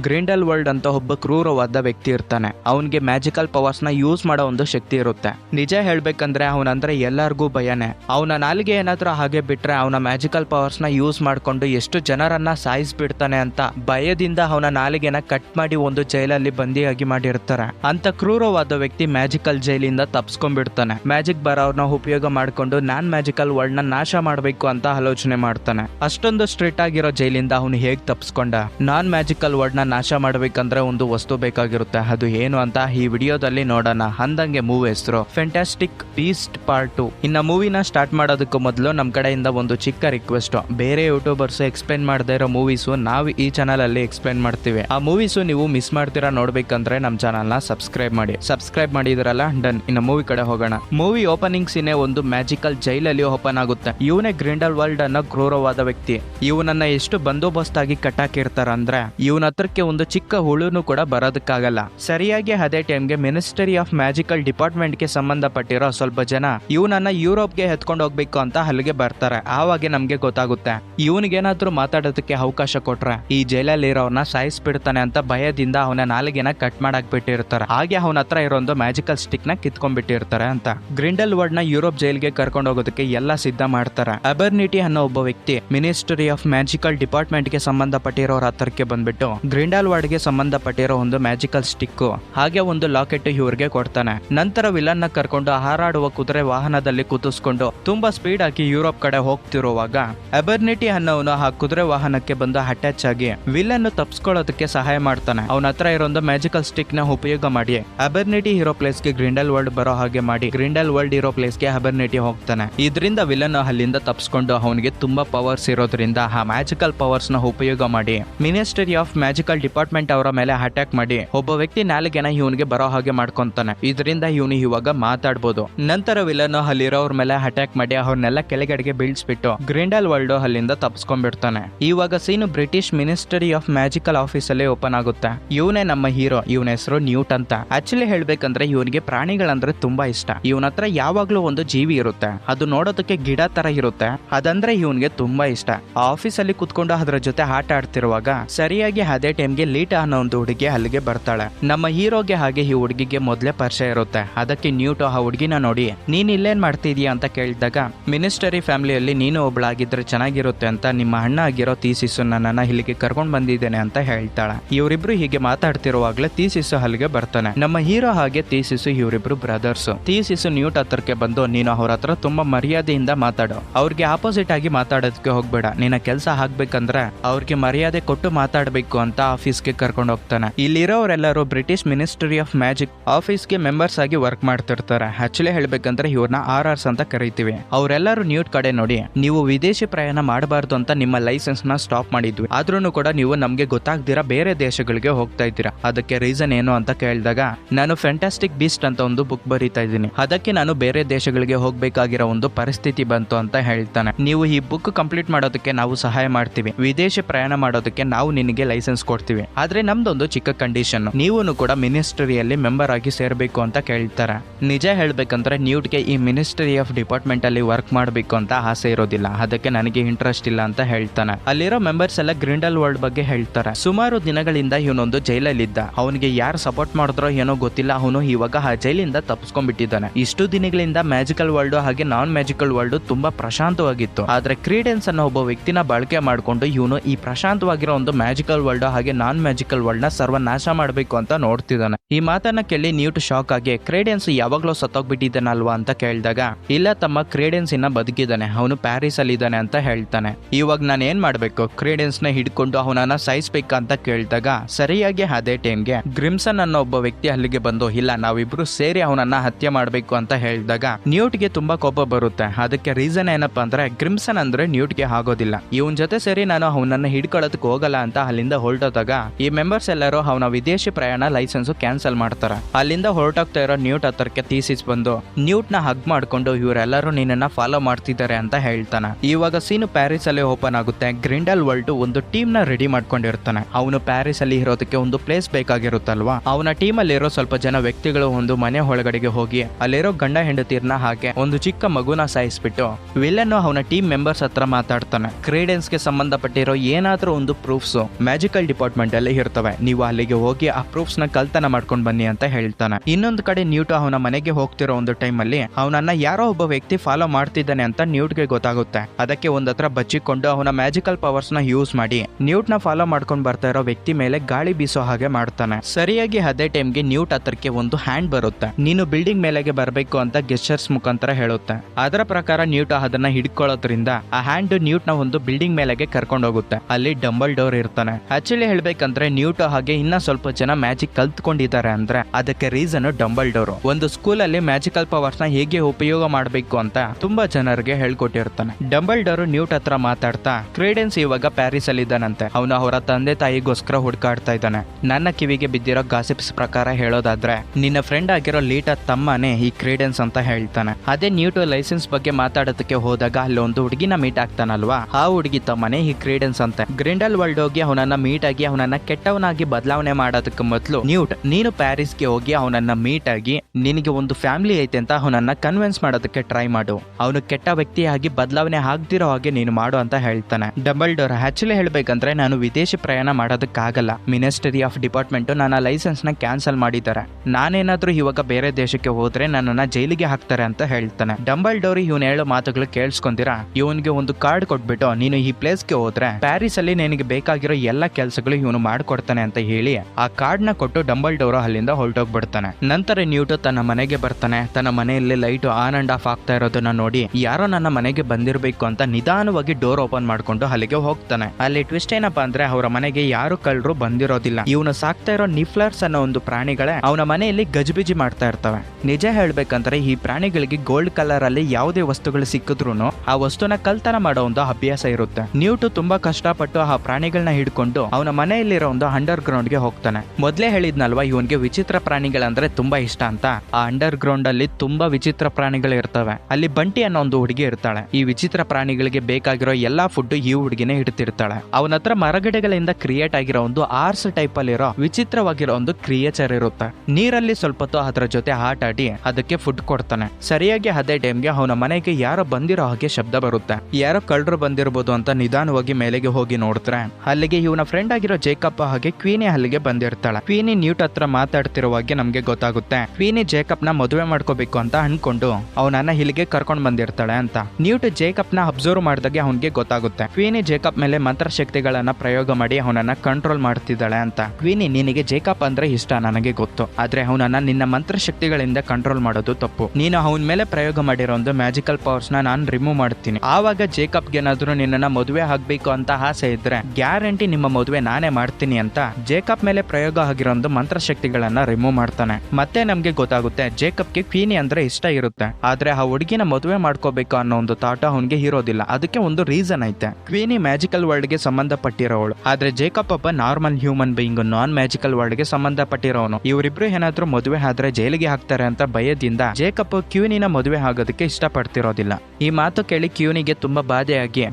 ಗ್ರಿಂಡಲ್ world ಅಂತ ಒಬ್ಬ ಕ್ರೂರವಾದ ವ್ಯಕ್ತಿ ಇರ್ತಾನೆ. ಅವನಿಗೆ ಮ್ಯಾಜಿಕಲ್ ಪವರ್ಸ್ನ ಯೂಸ್ ಮಾಡೋ ಒಂದು ಶಕ್ತಿ ಇರುತ್ತೆ. ನಿಜ ಹೇಳ್ಬೇಕಂದ್ರೆ ಅವನಂದ್ರೆ ಎಲ್ಲರಿಗೂ ಭಯನೇ. ಅವನ ನಾಲಿಗೆ ಏನಾದ್ರೂ ಹಾಗೆ ಬಿಟ್ರೆ ಅವನ ಮ್ಯಾಜಿಕಲ್ ಪವರ್ಸ್ನ ಯೂಸ್ ಮಾಡ್ಕೊಂಡು ಎಷ್ಟು ಜನರನ್ನ ಸಾಯಿಸ್ಬಿಡ್ತಾನೆ ಅಂತ ಭಯದಿಂದ ಅವನ ನಾಲಿಗೆನ ಕಟ್ ಮಾಡಿ ಒಂದು ಜೈಲಲ್ಲಿ ಬಂದಿಯಾಗಿ ಮಾಡಿರ್ತಾರೆ. ಅಂತ ಕ್ರೂರವಾದ ವ್ಯಕ್ತಿ ಮ್ಯಾಜಿಕಲ್ ಜೈಲಿಂದ ತಪ್ಸ್ಕೊಂಡ್ಬಿಡ್ತಾನೆ. ಮ್ಯಾಜಿಕ್ ಬರೋರ್ನ ಉಪಯೋಗ ಮಾಡ್ಕೊಂಡು ನಾನ್ ಮ್ಯಾಜಿಕಲ್ ವರ್ಲ್ಡ್ನ ನಾಶ ಮಾಡಬೇಕು ಅಂತ ಆಲೋಚನೆ ಮಾಡ್ತಾನೆ. ಅಷ್ಟೊಂದು ಸ್ಟ್ರಿಕ್ಟ್ ಆಗಿರೋ ಜೈಲಿಂದ ಅವನು ಹೇಗ್ ತಪ್ಸ್ಕೊಂಡ? ನಾನ್ ಮ್ಯಾಜಿಕಲ್ ವರ್ಲ್ಡ್ನ ನಾಶ ಮಾಡಬೇಕಂದ್ರೆ ಒಂದು ವಸ್ತು ಬೇಕಾಗಿರುತ್ತೆ. ಅದು ಏನು ಅಂತ ಈ ವಿಡಿಯೋದಲ್ಲಿ ನೋಡೋಣ. ಅಂದಂಗೆ ಮೂವಿ ಹೆಸರು ಫೆಂಟಾಸ್ಟಿಕ್ ಬೀಸ್ಟ್ ಪಾರ್ಟ್ ಟು ಇನ್ನ ಮೂವಿನ ಸ್ಟಾರ್ಟ್ ಮಾಡೋದಕ್ಕೂ ಮೊದಲು ನಮ್ಮ ಕಡೆಯಿಂದ ಒಂದು ಚಿಕ್ಕ ರಿಕ್ವೆಸ್ಟ್. ಬೇರೆ ಯೂಟ್ಯೂಬರ್ಸ್ ಎಕ್ಸ್ಪ್ಲೇನ್ ಮಾಡದೇ ಇರೋ ಮೂವೀಸು ನಾವು ಈ ಚಾನಲ್ ಅಲ್ಲಿ ಎಕ್ಸ್ಪ್ಲೇನ್ ಮಾಡ್ತೀವಿ. ಆ ಮೂವೀಸು ನೀವು ಮಿಸ್ ಮಾಡ್ತೀರಾ ನೋಡ್ಬೇಕಂದ್ರೆ ನಮ್ಮ ಚಾನಲ್ನ ಸಬ್ಸ್ಕ್ರೈಬ್ ಮಾಡಿ. ಸಬ್ಸ್ಕ್ರೈಬ್ ಮಾಡಿದ್ರಲ್ಲ, ಡನ್. ಇನ್ನು ಮೂವಿ ಕಡೆ ಹೋಗೋಣ. ಮೂವಿ ಓಪನಿಂಗ್ ಸೀನೆ ಒಂದು ಮ್ಯಾಜಿಕಲ್ ಜೈಲಲ್ಲಿ ಓಪನ್ ಆಗುತ್ತೆ. ಇವನೇ ಗ್ರಿಂಡಲ್ ವರ್ಲ್ಡ್ ಅನ್ನೋ ಕ್ರೂರವಾದ ವ್ಯಕ್ತಿ. ಇವನನ್ನ ಎಷ್ಟು ಬಂದೋಬಸ್ತ್ ಆಗಿ ಕಟ್ಟಾಕಿರ್ತಾರ ಅಂದ್ರೆ ಇವನ ಹತ್ರಕ್ಕೆ ಒಂದು ಚಿಕ್ಕ ಹುಳುನು ಕೂಡ ಬರೋದಕ್ಕಾಗಲ್ಲ. ಸರಿಯಾಗಿ ಅದೇ ಟೈಮ್ಗೆ ಮಿನಿಸ್ಟರಿ ಆಫ್ ಮ್ಯಾಜಿಕಲ್ ಡಿಪಾರ್ಟ್ಮೆಂಟ್ಗೆ ಸಂಬಂಧಪಟ್ಟಿರೋ ಸ್ವಲ್ಪ ಜನ ಇವನನ್ನ ಯುರೋಪ್ಗೆ ಎತ್ಕೊಂಡು ಹೋಗ್ಬೇಕು ಅಂತ ಅಲ್ಲಿಗೆ ಬರ್ತಾರೆ. ಆವಾಗ ನಮ್ಗೆ ಗೊತ್ತಾಗುತ್ತೆ. ಇವನಿಗೇನಾದ್ರೂ ಮಾತಾಡೋದಕ್ಕೆ ಅವಕಾಶ ಕೊಟ್ರೆ ಈ ಜೈಲಲ್ಲಿ ಇರೋರ್ನ ಸಾಯಿಸ್ಬಿಡ್ತಾನೆ ಅಂತ ಭಯದಿಂದ ಅವನ ನಾಲಿಗೆನ ಕಟ್ ಮಾಡಾಕ್ ಬಿಟ್ಟಿರ್ತಾರೆ ಹಾಗೆ ಅವನ ಹತ್ರ ಇರೋ ಒಂದು ಮ್ಯಾಜಿಕಲ್ ಸ್ಟಿಕ್ನ ಕಿತ್ಕೊಂಡ್ಬಿಟ್ಟಿರ್ತಾರೆ ಅಂತ. ಗ್ರಿಂಡಲ್ ವರ್ಡ್ನ ಯುರೋಪ್ ಜೈಲ್ಗೆ ಕರ್ಕೊಂಡು ಹೋಗೋದಕ್ಕೆ ಎಲ್ಲ ಸಿದ್ಧ ಮಾಡ್ತಾರೆ. ಅಬರ್ನಿಟಿ ಅನ್ನೋ ಒಬ್ಬ ವ್ಯಕ್ತಿ ಮಿನಿಸ್ಟ್ರಿ ಆಫ್ ಮ್ಯಾಜಿಕಲ್ ಡಿಪಾರ್ಟ್ಮೆಂಟ್ಗೆ ಸಂಬಂಧಪಟ್ಟಿರೋರ ಹತ್ರಕ್ಕೆ ಬಂದ್ಬಿಟ್ಟು ಗ್ರಿಂಡಲ್ ವಾರ್ಡ್ಗೆ ಸಂಬಂಧಪಟ್ಟಿರೋ ಒಂದು ಮ್ಯಾಜಿಕಲ್ ಸ್ಟಿಕ್ ಹಾಗೆ ಒಂದು ಲಾಕೆಟ್ ಇವ್ರಿಗೆ ಕೊಡ್ತಾನೆ. ನಂತರ ವಿಲನ್ನ ಕರ್ಕೊಂಡು ಹಾರಾಡುವ ಕುದುರೆ ವಾಹನದಲ್ಲಿ ಕುದಿಸ್ಕೊಂಡು ತುಂಬಾ ಸ್ಪೀಡ್ ಆಗಿ ಯುರೋಪ್ ಕಡೆ ಹೋಗ್ತಿರುವಾಗ ಅಬರ್ನಿಟಿ ಅನ್ನೋನು ಆ ಕುದುರೆ ವಾಹನಕ್ಕೆ ಬಂದು ಅಟ್ಯಾಚ್ ಆಗಿ ವಿಲನ್ ತಪ್ಸ್ಕೊಳ್ಳೋದಕ್ಕೆ ಸಹಾಯ ಮಾಡ್ತಾನೆ. ಅವನ ಹತ್ರ ಇರೋ ಒಂದು ಮ್ಯಾಜಿಕಲ್ ಸ್ಟಿಕ್ನ ಉಪಯೋಗ ಮಾಡಿ. ಅಬರ್ನಿಟಿ ಹೀರೋ ಪ್ಲೇಸ್ಗೆ ಗ್ರಿಂಡಲ್ ವರ್ಲ್ಡ್ ಬರೋ ಹಾಗೆ ಮಾಡಿ ಗ್ರಿಂಡಲ್ ವರ್ಲ್ಡ್ ಇರೋ ಪ್ಲೇಸ್ಗೆ ಅಬರ್ನಿಟಿ ಹೋಗ್ತಾನೆ. ಇದರಿಂದ ವಿಲನ್ ಅಲ್ಲಿಂದ ತಪ್ಸ್ಕೊಂಡು ಅವನಿಗೆ ತುಂಬಾ ಪವರ್ಸ್ ಇರೋದ್ರಿಂದ ಆ ಮ್ಯಾಜಿಕಲ್ ಪವರ್ಸ್ನ ಉಪಯೋಗ ಮಾಡಿ. ಮಿನಿಸ್ಟ್ರಿ ಆಫ್ ಮ್ಯಾಜಿಕಲ್ ಡಿಪಾರ್ಟ್ಮೆಂಟ್ ಅವರ ಮೇಲೆ ಅಟ್ಯಾಕ್ ಮಾಡಿ, ಒಬ್ಬ ವ್ಯಕ್ತಿ ನಾಲಿಗೆನ ಇವನಿಗೆ ಬರೋ ಹಾಗೆ ಮಾಡ್ಕೊಂತಾನೆ. ಇದರಿಂದ ಇವನು ಇವಾಗ ಮಾತಾಡ್ಬೋದು. ನಂತರ ವಿಲನ್ ಅಲ್ಲಿರೋರ್ ಮೇಲೆ ಅಟ್ಯಾಕ್ ಮಾಡಿ ಅವ್ರನ್ನೆಲ್ಲ ಕೆಳಗಡೆಗೆ ಬೀಳ್ಸ್ಬಿಟ್ಟು ಗ್ರಿಂಡಲ್ ವರ್ಲ್ಡ್ ಅಲ್ಲಿಂದ ತಪ್ಸ್ಕೊಂಡ್ಬಿಡ್ತಾನೆ. ಇವಾಗ scene British ministry of magical office ಅಲ್ಲಿ ಓಪನ್ ಆಗುತ್ತೆ. ಇವನೇ ನಮ್ಮ ಹೀರೋ ಇವನ ಹೆಸರು ನ್ಯೂಟ್ ಅಂತ. ಆಕ್ಚುಲಿ ಹೇಳ್ಬೇಕಂದ್ರೆ ಇವನಿಗೆ ಪ್ರಾಣಿಗಳಂದ್ರೆ ತುಂಬಾ ಇಷ್ಟ. ಇವನ ಹತ್ರ ಯಾವಾಗ್ಲೂ ಒಂದು ಜೀವಿ ಇರುತ್ತೆ. ಅದು ನೋಡೋದಕ್ಕೆ ಗಿಡ ತರ ಇರುತ್ತೆ. ಅದಂದ್ರೆ ಇವನ್ಗೆ ತುಂಬಾ ಇಷ್ಟ. ಆ ಆಫೀಸ್ ಅಲ್ಲಿ ಕುತ್ಕೊಂಡು ಅದ್ರ ಜೊತೆ ಆಟ ಆಡ್ತಿರುವಾಗ, ಸರಿಯಾಗಿ ಅದೇ ಟೈಮ್ಗೆ ಲೀಟಾ ಅನ್ನೋ ಒಂದು ಹುಡುಗಿ ಅಲ್ಲಿಗೆ ಬರ್ತಾಳೆ. ನಮ್ಮ ಹೀರೋಗೆ ಹಾಗೆ ಈ ಹುಡುಗಿಗೆ ಮೊದ್ಲೇ ಪರಿಚಯ ಇರುತ್ತೆ. ಅದಕ್ಕೆ ನ್ಯೂಟೋ ಆ ಹುಡುಗಿನ ನೋಡಿ, ನೀನ್ ಇಲ್ಲೇನ್ ಮಾಡ್ತಿದೀಯ ಅಂತ ಕೇಳಿದಾಗ, ಮಿನಿಸ್ಟರಿ ಫ್ಯಾಮಿಲಿಯಲ್ಲಿ ನೀನು ಒಬ್ಳಾಗಿದ್ರೆ ಚೆನ್ನಾಗಿರುತ್ತೆ ಅಂತ ನಿಮ್ಮ ಅಣ್ಣ ಆಗಿರೋ ತೀಸಿಸು ನನ್ನ ಇಲ್ಲಿಗೆ ಕರ್ಕೊಂಡ್ ಬಂದಿದ್ದೇನೆ ಅಂತ ಹೇಳ್ತಾಳೆ. ಇವರಿಬ್ರು ಹೀಗೆ ಮಾತಾಡ್ತಿರುವಾಗ್ಲೇ ತೀಸಿಸು ಅಲ್ಲಿಗೆ ಬರ್ತಾನೆ. ನಮ್ಮ ಹೀರೋ ಹಾಗೆ ತೀಸಿಸು ಇವರಿಬ್ರು ಬ್ರದರ್ಸ್. ತೀಸಿಸು ನ್ಯೂಟ್ ಹತ್ರಕ್ಕೆ ಬಂದು, ನೀನು ಅವ್ರ ಹತ್ರ ತುಂಬಾ ಮರ್ಯಾದೆಯಿಂದ ಮಾತಾಡು. ಅವ್ರಿಗೆ ಆಪೋಸಿಟ್ ಆಗಿ ಮಾತಾಡೋದಕ್ಕೆ ಹೋಗ್ಬೇಡ. ನಿನ್ನ ಕೆಲಸ ಹಾಕ್ಬೇಕಂದ್ರೆ ಅವ್ರಿಗೆ ಮರ್ಯಾದೆ ಕೊಟ್ಟು ಮಾತಾಡ್ಬೇಕು ಅಂತ ಆಫೀಸ್ಗೆ ಕರ್ಕೊಂಡು ಹೋಗ್ತಾನೆ. ಇಲ್ಲಿರೋರೆಲ್ಲರೂ ಬ್ರಿಟಿಷ್ ಮಿನಿಸ್ಟ್ರಿ ಆಫ್ ಮ್ಯಾಜಿಕ್ ಆಫೀಸ್ಗೆ ಮೆಂಬರ್ಸ್ ಆಗಿ ವರ್ಕ್ ಮಾಡ್ತಿರ್ತಾರೆ. ಆಕ್ಚುಲಿ ಹೇಳ್ಬೇಕಂದ್ರೆ ಇವ್ರನ್ನ ಆರ್ ಆರ್ಸ್ ಅಂತ ಕರಿತೀವಿ. ಅವರೆಲ್ಲರೂ ನ್ಯೂಟ್ ಕಡೆ ನೋಡಿ, ನೀವು ವಿದೇಶಿ ಪ್ರಯಾಣ ಮಾಡಬಾರ್ದು ಅಂತ ನಿಮ್ಮ ಲೈಸೆನ್ಸ್ನ ಸ್ಟಾಪ್ ಮಾಡಿದ್ವಿ. ಆದ್ರೂ ಕೂಡ ನೀವು ನಮ್ಗೆ ಗೊತ್ತಾಗ್ದಿರಾ ಬೇರೆ ದೇಶಗಳಿಗೆ ಹೋಗ್ತಾ ಇದ್ದೀರಾ. ಅದಕ್ಕೆ ರೀಸನ್ ಏನು ಅಂತ ಕೇಳಿದಾಗ, ನಾನು ಫ್ಯಾಂಟಾಸ್ಟಿಕ್ ಬೀಸ್ಟ್ ಅಂತ ಒಂದು ಬುಕ್ ಬರೀತಾ ಇದ್ದೀನಿ. ಅದಕ್ಕೆ ನಾನು ಬೇರೆ ದೇಶಗಳಿಗೆ ಹೋಗ್ಬೇಕಾಗಿರೋ ಒಂದು ಪರಿಸ್ಥಿತಿ ಬಂತು ಅಂತ ಹೇಳ್ತಾನೆ. ನೀವು ಈ ಬುಕ್ ಕಂಪ್ಲೀಟ್ ಮಾಡೋದಕ್ಕೆ ನಾವು ಸಹಾಯ ಮಾಡ್ತೀವಿ. ವಿದೇಶಿ ಪ್ರಯಾಣ ಮಾಡೋದಕ್ಕೆ ನಾವು ನಿನಗೆ ಲೈಸೆನ್ಸ್ ಕೊಡ್ತೀವಿ. ಆದ್ರೆ ನಮ್ದೊಂದು ಚಿಕ್ಕ ಕಂಡೀಷನ್ ನೀವು ಕೂಡ ಮಿನಿಸ್ಟ್ರಿಯಲ್ಲಿ ಮೆಂಬರ್ ಆಗಿ ಸೇರ್ಬೇಕು ಅಂತ ಕೇಳ್ತಾರೆ. ನಿಜ ಹೇಳ್ಬೇಕಂದ್ರೆ ನ್ಯೂಟ್ಗೆ ಈ ಮಿನಿಸ್ಟ್ರಿ ಆಫ್ ಡಿಪಾರ್ಟ್ಮೆಂಟ್ ಅಲ್ಲಿ ವರ್ಕ್ ಮಾಡಬೇಕು ಅಂತ ಆಸೆ ಇರೋದಿಲ್ಲ. ಅದಕ್ಕೆ ನನಗೆ ಇಂಟ್ರೆಸ್ಟ್ ಇಲ್ಲ ಅಂತ ಹೇಳ್ತಾನೆ. ಅಲ್ಲಿರೋ ಮೆಂಬರ್ಸ್ ಎಲ್ಲ ಗ್ರಿಂಡಲ್ ವರ್ಲ್ಡ್ ಬಗ್ಗೆ ಹೇಳ್ತಾರೆ. ಸುಮಾರು ದಿನಗಳಿಂದ ಇವನೊಂದು ಜೈಲಲ್ಲಿದ್ದ. ಅವನಿಗೆ ಯಾರು ಸಪೋರ್ಟ್ ಮಾಡಿದ್ರೋ ಏನೋ ಗೊತ್ತಿಲ್ಲ. ಅವನು ಇವಾಗ ಆ ಜೈಲಿಂದ ತಪ್ಪಿಸ್ಕೊಂಡ್ಬಿಟ್ಟಿದ್ದಾನೆ ಇಷ್ಟು ದಿನಗಳಿಂದ ಮ್ಯಾಜಿಕಲ್ ವರ್ಲ್ಡ್ ಹಾಗೆ ನಾನ್ ಮ್ಯಾಜಿಕಲ್ ವರ್ಲ್ಡ್ ತುಂಬಾ ಪ್ರಶಾಂತವಾಗಿತ್ತು. ಆದ್ರೆ ಕ್ರೀಡೆನ್ಸ್ ಅನ್ನೋ ಒಬ್ಬ ವ್ಯಕ್ತಿನ ಬಳಕೆ ಮಾಡಿಕೊಂಡು ಇವನು ಈ ಪ್ರಶಾಂತವಾಗಿರೋ ಒಂದು ಮ್ಯಾಜಿಕಲ್ ವರ್ಲ್ಡ್ ನಾನ್ ಮ್ಯಾಜಿಕಲ್ ವರ್ಲ್ಡ್ನ ಸರ್ವನಾಶ ಮಾಡಬೇಕು ಅಂತ ನೋಡ್ತಿದ್ದಾನೆ. ಈ ಮಾತನ್ನ ಕೇಳಿ ನ್ಯೂಟ್ ಶಾಕ್ ಆಗಿ ಕ್ರೇಡೆನ್ಸ್ ಯಾವಾಗ್ಲೂ ಸತ್ತೋಗ್ಬಿಟ್ಟಿದ್ದಾನಲ್ವಾ? ಅಂತ ಕೇಳಿದಾಗ, ಇಲ್ಲ ತಮ್ಮ ಕ್ರೇಡೆನ್ಸ್ ಇನ್ನ ಬದುಕಿದ್ದಾನೆ. ಅವನು ಪ್ಯಾರಿಸ್ ಅಲ್ಲಿ ಇದ್ದಾನೆ ಅಂತ ಹೇಳ್ತಾನೆ. ಇವಾಗ ನಾನು ಏನ್ ಮಾಡ್ಬೇಕು? ಕ್ರೇಡೆನ್ಸ್ನ ಹಿಡ್ಕೊಂಡು ಅವನನ್ನ ಸಾಯಿಸ್ಬೇಕಂತ ಕೇಳಿದಾಗ, ಸರಿಯಾಗಿ ಅದೇ ಟೈಮ್ಗೆ ಗ್ರಿಮ್ಸನ್ ಅನ್ನೋ ಒಬ್ಬ ವ್ಯಕ್ತಿ ಅಲ್ಲಿಗೆ ಬಂದು, ಇಲ್ಲ, ನಾವಿಬ್ರು ಸೇರಿ ಅವನನ್ನ ಹತ್ಯೆ ಮಾಡ್ಬೇಕು. ಅಂತ ಹೇಳಿದಾಗ ನ್ಯೂಟ್ಗೆ ತುಂಬಾ ಕೋಪ ಬರುತ್ತೆ. ಅದಕ್ಕೆ ರೀಸನ್ ಏನಪ್ಪಾ ಅಂದ್ರೆ ಗ್ರಿಮ್ಸನ್ ಅಂದ್ರೆ ನ್ಯೂಟ್ಗೆ ಆಗೋದಿಲ್ಲ. ಇವನ್ ಜೊತೆ ಸೇರಿ ನಾನು ಅವನನ್ನ ಹಿಡ್ಕೊಳ್ಳೋದಕ್ಕೆ ಹೋಗಲ್ಲ ಅಂತ ಅಲ್ಲಿಂದ ಹೊರಟೋದಾಗ ಈ ಮೆಂಬರ್ಸ್ ಎಲ್ಲರೂ ಅವನ ವಿದೇಶಿ ಪ್ರಯಾಣ ಲೈಸೆನ್ಸ್ ಕ್ಯಾನ್ಸಲ್ ಮಾಡ್ತಾರೆ. ಅಲ್ಲಿಂದ ಹೊರಟೋಗ್ತಾ ಇರೋ ನ್ಯೂಟ್ ಹತ್ರಕ್ಕೆ ತೀಸಿಸ್ ಬಂದು ನ್ಯೂಟ್ನ ಹಗ್ ಮಾಡ್ಕೊಂಡು ಇವರೆಲ್ಲರೂ ನಿನ್ನನ್ನ ಫಾಲೋ ಮಾಡ್ತಿದ್ದಾರೆ ಅಂತ ಹೇಳ್ತಾನೆ. ಇವಾಗ ಸೀನು ಪ್ಯಾರಿಸ್ ಅಲ್ಲಿ ಓಪನ್ ಆಗುತ್ತೆ. ಗ್ರಿಂಡಲ್ ವರ್ಲ್ಡ್ ಒಂದು ಟೀಮ್ನ ರೆಡಿ ಮಾಡ್ಕೊಂಡಿರ್ತಾನೆ. ಅವನು ಪ್ಯಾರಿಸ್ ಅಲ್ಲಿ ಇರೋದಕ್ಕೆ ಒಂದು ಪ್ಲೇಸ್ ಬೇಕಾಗಿರುತ್ತಲ್ವಾ? ಅವನ ಟೀಮ್ ಅಲ್ಲಿರೋ ಸ್ವಲ್ಪ ಜನ ವ್ಯಕ್ತಿಗಳು ಒಂದು ಮನೆ ಒಳಗಡೆಗೆ ಹೋಗಿ, ಅಲ್ಲಿರೋ ಗಂಡ ಹೆಂಡತಿರ್ನ ಹಾಗೆ ಒಂದು ಚಿಕ್ಕ ಮಗುನ ಸಾಯಿಸ್ಬಿಟ್ಟು ವಿಲನ್ ಅವನ ಟೀಮ್ ಮೆಂಬರ್ಸ್ ಹತ್ರ ಮಾತಾಡ್ತಾನೆ. ಕ್ರೀಡೆನ್ಸ್ಗೆ ಸಂಬಂಧಪಟ್ಟಿರೋ ಏನಾದ್ರೂ ಒಂದು ಪ್ರೂಫ್ಸ್ ಮ್ಯಾಜಿಕಲ್ ಡಿಪಾರ್ಟ್ಮೆಂಟ್ ಅಲ್ಲಿ ಇರ್ತವೆ. ನೀವು ಅಲ್ಲಿಗೆ ಹೋಗಿ ಆ ಪ್ರೂಫ್ಸ್ನ ಕಲ್ತನ ಮಾಡ್ಕೊಂಡ್ ಬನ್ನಿ ಅಂತ ಹೇಳ್ತಾನೆ. ಇನ್ನೊಂದು ಕಡೆ ನ್ಯೂಟ್ ಅವನ ಮನೆಗೆ ಹೋಗ್ತಿರೋ ಒಂದು ಟೈಮ್ ಅಲ್ಲಿ ಅವನನ್ನ ಯಾರೋ ಒಬ್ಬ ವ್ಯಕ್ತಿ ಫಾಲೋ ಮಾಡ್ತಿದ್ದಾನೆ ಅಂತ ನ್ಯೂಟ್ಗೆ ಗೊತ್ತಾಗುತ್ತೆ. ಅದಕ್ಕೆ ಒಂದ್ ಹತ್ರ ಬಚ್ಚಿಕೊಂಡು ಅವನ ಮ್ಯಾಜಿಕಲ್ ಪವರ್ಸ್ನ ಯೂಸ್ ಮಾಡಿ ನ್ಯೂಟ್ನ ಫಾಲೋ ಮಾಡ್ಕೊಂಡ್ ಬರ್ತಾ ಇರೋ ವ್ಯಕ್ತಿ ಮೇಲೆ ಗಾಳಿ ಬೀಸೋ ಹಾಗೆ ಮಾಡ್ತಾನೆ. ಸರಿಯಾಗಿ ಅದೇ ಟೈಮ್ಗೆ ನ್ಯೂಟ್ ಹತ್ರಕ್ಕೆ ಒಂದು ಹ್ಯಾಂಡ್ ಬರುತ್ತೆ. ನೀನು ಬಿಲ್ಡಿಂಗ್ ಮೇಲೆಗೆ ಬರಬೇಕು ಅಂತ ಗೆಸ್ಟರ್ಸ್ ಮುಖಾಂತರ ಹೇಳುತ್ತೆ. ಅದರ ಪ್ರಕಾರ ನ್ಯೂಟ್ ಅದನ್ನ ಹಿಡ್ಕೊಳ್ಳೋದ್ರಿಂದ ಆ ಹ್ಯಾಂಡ್ ನ್ಯೂಟ್ನ ಒಂದು ಬಿಲ್ಡಿಂಗ್ ಮೇಲೆಗೆ ಕರ್ಕೊಂಡು ಹೋಗುತ್ತೆ. ಅಲ್ಲಿ ಡಂಬಲ್ ಡೋರ್ ಇರ್ತಾನೆ. ಆಕ್ಚುಲಿ ಹೇಳ್ಬೇಕಂದ್ರೆ ನ್ಯೂಟೋ ಹಾಗೆ ಇನ್ನ ಸ್ವಲ್ಪ ಜನ ಮ್ಯಾಜಿಕ್ ಕಲ್ತ್ಕೊಂಡಿದ್ದಾರೆ ಅಂದ್ರೆ ಅದಕ್ಕೆ ರೀಸನ್ ಡಂಬಲ್ ಡೋರು ಒಂದು ಸ್ಕೂಲ್ ಅಲ್ಲಿ ಮ್ಯಾಜಿಕಲ್ ಪವರ್ಸ್ನ ಹೇಗೆ ಉಪಯೋಗ ಮಾಡಬೇಕು ಅಂತ ತುಂಬಾ ಜನರಿಗೆ ಹೇಳ್ಕೊಟ್ಟಿರ್ತಾನೆ. ಡಂಬಲ್ ಡೋರ್ ನ್ಯೂಟ್ ಹತ್ರ ಮಾತಾಡ್ತಾ ಕ್ರೀಡೆನ್ಸ್ ಇವಾಗ ಪ್ಯಾರಿಸ್ ಅಲ್ಲಿ ಇದ್ದಾನಂತೆ. ಅವನು ಅವರ ತಂದೆ ತಾಯಿಗೋಸ್ಕರ ಹುಡುಕಾಡ್ತಾ ಇದ್ದಾನೆ. ನನ್ನ ಕಿವಿಗೆ ಬಿದ್ದಿರೋ ಗಾಸಿಪ್ಸ್ ಪ್ರಕಾರ ಹೇಳೋದಾದ್ರೆ, ನಿನ್ನ ಫ್ರೆಂಡ್ ಆಗಿರೋ ಲೀಟ ತಮ್ಮನೇ ಈ ಕ್ರೀಡೆನ್ಸ್ ಅಂತ ಹೇಳ್ತಾನೆ. ಅದೇ ನ್ಯೂಟ್ ಲೈಸೆನ್ಸ್ ಬಗ್ಗೆ ಮಾತಾಡೋದಕ್ಕೆ ಹೋದಾಗ ಅಲ್ಲಿ ಒಂದು ಹುಡುಗಿನ ಮೀಟ್ ಆಗ್ತಾನಲ್ವಾ? ಆ ಹುಡುಗಿ ತಮ್ಮನೇ ಈ ಕ್ರೀಡೆನ್ಸ್ ಅಂತೆ. ಗ್ರಿಂಡಲ್ ವರ್ಲ್ಡ್ ಹೋಗಿ ಅವನನ್ನ ಮೀಟ್ ಆಗಿ ಅವನನ್ನ ಕೆಟ್ಟವನಾಗಿ ಬದಲಾವಣೆ ಮಾಡೋದಕ್ಕೆ ಮೊದಲು ನ್ಯೂಟ್, ನೀನು ಪ್ಯಾರಿಸ್ಗೆ ಹೋಗಿ ಅವನನ್ನ ಮೀಟ್ ಆಗಿ ನಿನಗೆ ಒಂದು ಫ್ಯಾಮಿಲಿ ಐತೆ ಅಂತ ಅವನನ್ನ ಕನ್ವಿನ್ಸ್ ಮಾಡೋದಕ್ಕೆ ಟ್ರೈ ಮಾಡು. ಅವನು ಕೆಟ್ಟ ವ್ಯಕ್ತಿಯಾಗಿ ಬದಲಾವಣೆ ಆಗ್ದಿರೋ ಹಾಗೆ ನೀನು ಮಾಡು ಅಂತ ಹೇಳ್ತಾನೆ. ಡಬಲ್ ಡೋರ್ ಆಕ್ಚುಲಿ ಹೇಳ್ಬೇಕಂದ್ರೆ ನಾನು ವಿದೇಶಿ ಪ್ರಯಾಣ ಮಾಡೋದಕ್ಕಾಗಲ್ಲ. ಮಿನಿಸ್ಟ್ರಿ ಆಫ್ ಡಿಪಾರ್ಟ್ಮೆಂಟ್ ನನ್ನ ಲೈಸೆನ್ಸ್ನ ಕ್ಯಾನ್ಸಲ್ ಮಾಡಿದ್ದಾರೆ. ನಾನೇನಾದ್ರೂ ಇವಾಗ ಬೇರೆ ದೇಶಕ್ಕೆ ಹೋದ್ರೆ ನನ್ನನ್ನ ಜೈಲಿಗೆ ಹಾಕ್ತಾರೆ ಅಂತ ಹೇಳ್ತಾನೆ. ಡಂಬಲ್ ಡೋರ್ ಇವನ್ ಹೇಳೋ ಮಾತುಗಳು ಕೇಳಿಸ್ಕೊಂತೀರಾ ಇವನ್ಗೆ ಒಂದು ಕಾರ್ಡ್ ಕೊಟ್ಬಿಟ್ಟು ನೀನು ಈ ಪ್ಲೇಸ್ಗೆ ಹೋದ್ರೆ ಪ್ಯಾರಿಸ್ ಅಲ್ಲಿ ನಿನಗೆ ಬೇಕಾಗಿರೋ ಎಲ್ಲ ಕೆಲಸಗಳು ಇವನು ಮಾಡ್ಕೊಡ್ತಾನೆ ಅಂತ ಹೇಳಿ ಆ ಕಾರ್ಡ್ನ ಕೊಟ್ಟು ಡಂಬಲ್ ಡೋರ್ ಅಲ್ಲಿಂದ ಹೊರಟೋಗ್ಬಿಡ್ತಾನೆ. ನಂತರ ನ್ಯೂಟೋ ತನ್ನ ಮನೆಗೆ ಬರ್ತಾನೆ. ತನ್ನ ಮನೆಯಲ್ಲಿ ಲೈಟ್ ಆನ್ ಅಂಡ್ ಆಫ್ ಆಗ್ತಾ ಇರೋದನ್ನ ನೋಡಿ ಯಾರೋ ನನ್ನ ಮನೆಗೆ ಬಂದಿರಬೇಕು ಅಂತ ನಿಧಾನವಾಗಿ ಡೋರ್ ಓಪನ್ ಮಾಡ್ಕೊಂಡು ಅಲ್ಲಿಗೆ ಹೋಗ್ತಾನೆ. ಅಲ್ಲಿ ಟ್ವಿಸ್ಟ್ ಏನಪ್ಪಾ ಅಂದ್ರೆ ಅವರ ಮನೆಗೆ ಯಾರು ಕಳ್ಳರು ಬಂದಿರೋದಿಲ್ಲ. ಇವನು ಸಾಕ್ತಾ ಇರೋ ನಿಫ್ಲರ್ಸ್ ಅನ್ನೋ ಒಂದು ಪ್ರಾಣಿಗಳೇ ಅವನ ಮನೆಯಲ್ಲಿ ಗಜಿಬಿಜಿ ಮಾಡ್ತಾ ಇರ್ತವೆ. ನಿಜ ಹೇಳ್ಬೇಕಂದ್ರೆ ಈ ಪ್ರಾಣಿಗಳಿಗೆ ಗೋಲ್ಡ್ ಕಲರ್ ಅಲ್ಲಿ ಯಾವುದೇ ವಸ್ತುಗಳು ಸಿಕ್ಕಿದ್ರು ಆ ವಸ್ತುನ ಕಲ್ತನ ಮಾಡೋ ಒಂದು ಅಭ್ಯಾಸ ಇರುತ್ತೆ. ನ್ಯೂಟು ತುಂಬಾ ಕಷ್ಟಪಟ್ಟು ಆ ಪ್ರಾಣಿಗಳನ್ನ ಹಿಡ್ಕೊಂಡು ಅವನ ಮನೆಯಲ್ಲಿರೋ ಒಂದು ಅಂಡರ್ ಗ್ರೌಂಡ್ಗೆ ಹೋಗ್ತಾನೆ. ಮೊದ್ಲೇ ಹೇಳಿದ್ನಲ್ವಾ, ಇವನ್ಗೆ ವಿಚಿತ್ರ ಪ್ರಾಣಿಗಳಂದ್ರೆ ತುಂಬಾ ಇಷ್ಟ ಅಂತ. ಆ ಅಂಡರ್ ಗ್ರೌಂಡ್ ಅಲ್ಲಿ ತುಂಬಾ ವಿಚಿತ್ರ ಪ್ರಾಣಿಗಳು ಇರ್ತವೆ. ಅಲ್ಲಿ ಬಂಟಿ ಅನ್ನೋ ಒಂದು ಹುಡುಗಿ ಇರ್ತಾಳೆ. ಈ ವಿಚಿತ್ರ ಪ್ರಾಣಿಗಳಿಗೆ ಬೇಕಾಗಿರೋ ಎಲ್ಲಾ ಫುಡ್ ಈ ಹುಡುಗಿನೇ ಹಿಡ್ತಿರ್ತಾಳೆ. ಅವನ ಹತ್ರ ಮರಗಿಡಗಳಿಂದ ಕ್ರಿಯೇಟ್ ಆಗಿರೋ ಒಂದು ಆರ್ಸ್ ಟೈಪ್ ಅಲ್ಲಿರೋ ವಿಚಿತ್ರವಾಗಿರೋ ಒಂದು ಕ್ರಿಯೇಚರ್ ಇರುತ್ತೆ. ನೀರಲ್ಲಿ ಸ್ವಲ್ಪ ಹೊತ್ತು ಅದರ ಜೊತೆ ಆಟ ಆಡಿ ಅದಕ್ಕೆ ಫುಡ್ ಕೊಡ್ತಾನೆ. ಸರಿಯಾಗಿ ಅದೇ ಟೈಮ್ಗೆ ಅವನ ಮನೆಗೆ ಯಾರೋ ಬಂದಿರೋ ಹಾಗೆ ಶಬ್ದ ಬರುತ್ತೆ. ಯಾರೋ ಕಳ್ಳರು ಬಂದಿರಬಹುದು ಅಂತ ನಿಧಾನವಾಗಿ ಮೇಲೆಗೆ ಹೋಗಿ ನೋಡ್ತಾರೆ ಅಲ್ಲಿಗೆ ಇವನ ಫ್ರೆಂಡ್ ಆಗಿರೋ ಜೇಕಪ್ ಹಾಗೆ ಕ್ವೀನಿ ಅಲ್ಲಿಗೆ ಬಂದಿರ್ತಾಳೆ. ಕ್ವೀನಿ ನ್ಯೂಟ್ ಹತ್ರ ಮಾತಾಡ್ತಿರುವಾಗೆ ನಮ್ಗೆ ಗೊತ್ತಾಗುತ್ತೆ. ಕ್ವೀನಿ ಜೇಕಪ್ನ ಮದುವೆ ಮಾಡ್ಕೋಬೇಕು ಅಂತ ಅನ್ಕೊಂಡು ಅವನನ್ನ ಇಲ್ಲಿಗೆ ಕರ್ಕೊಂಡ್ ಬಂದಿರ್ತಾಳೆ ಅಂತ. ನ್ಯೂಟ್ ಜೇಕಪ್ನ ಅಬ್ಸರ್ವ್ ಮಾಡಿದಾಗ ಅವನಿಗೆ ಗೊತ್ತಾಗುತ್ತೆ. ಕ್ವೀನಿ ಜೇಕಪ್ ಮೇಲೆ ಮಂತ್ರ ಶಕ್ತಿಗಳನ್ನ ಪ್ರಯೋಗ ಮಾಡಿ ಅವನನ್ನ ಕಂಟ್ರೋಲ್ ಮಾಡ್ತಿದ್ದಾಳೆ ಅಂತ. ಕ್ವೀನಿ ನಿನಗೆ ಜೇಕಪ್ ಅಂದ್ರೆ ಇಷ್ಟ ನನಗೆ ಗೊತ್ತು. ಆದ್ರೆ ಅವನನ್ನ ನಿನ್ನ ಮಂತ್ರ ಶಕ್ತಿಗಳಿಂದ ಕಂಟ್ರೋಲ್ ಮಾಡೋದು ತಪ್ಪು. ನೀನು ಅವನ ಮೇಲೆ ಪ್ರಯೋಗ ಮಾಡಿರೋ ಒಂದು ಮ್ಯಾಜಿಕಲ್ ಪವರ್ಸ್ನ ನಾನು ರಿಮೂವ್ ಮಾಡ್ತೀನಿ. ಆವಾಗ ಜೇಕಪ್ಗೆ ಏನಾದ್ರು ನಿನ್ನನ್ನ ಮದುವೆ ಆಗ್ಬೇಕು ಅಂತ ಆಸೆ ಇದ್ರೆ ಗ್ಯಾರಂಟಿ ನಿಮ್ಮ ಮದುವೆ ನಾನೇ ಮಾಡ್ತೀನಿ ಅಂತ ಜೇಕಬ್ ಮೇಲೆ ಪ್ರಯೋಗ ಆಗಿರೋ ಒಂದು ಮಂತ್ರಶಕ್ತಿಗಳನ್ನ ರಿಮೂವ್ ಮಾಡ್ತಾನೆ. ಮತ್ತೆ ನಮ್ಗೆ ಗೊತ್ತಾಗುತ್ತೆ ಜೇಕಪ್ಗೆ ಕ್ವೀನಿ ಅಂದ್ರೆ ಇಷ್ಟ ಇರುತ್ತೆ. ಆದ್ರೆ ಆ ಹುಡುಗಿನ ಮದುವೆ ಮಾಡ್ಕೋಬೇಕು ಅನ್ನೋ ಒಂದು ತಾಟ ಅವನ್ಗೆ ಇರೋದಿಲ್ಲ. ಅದಕ್ಕೆ ಒಂದು ರೀಸನ್ ಐತೆ. ಕ್ವೀನಿ ಮ್ಯಾಜಿಕಲ್ ವರ್ಲ್ಡ್ಗೆ ಸಂಬಂಧಪಟ್ಟಿರೋವಳು. ಆದ್ರೆ ಜೇಕಪ್ ಒಬ್ಬ normal human being non magical ವರ್ಲ್ಡ್ಗೆ ಸಂಬಂಧಪಟ್ಟಿರೋನು ಇವರಿಬ್ರು ಏನಾದ್ರೂ ಮದುವೆ ಆದ್ರೆ ಜೈಲಿಗೆ ಹಾಕ್ತಾರೆ ಅಂತ ಭಯದಿಂದ ಜೇಕಪ್ ಕ್ಯೂನಿನ ಮದುವೆ ಆಗೋದಕ್ಕೆ ಇಷ್ಟಪಡ್ತಿರೋದಿಲ್ಲ. ಈ ಮಾತು ಕೇಳಿ ಕ್ಯೂನಿಗೆ ತುಂಬಾ ಬಾಧೆಯಾಗಿ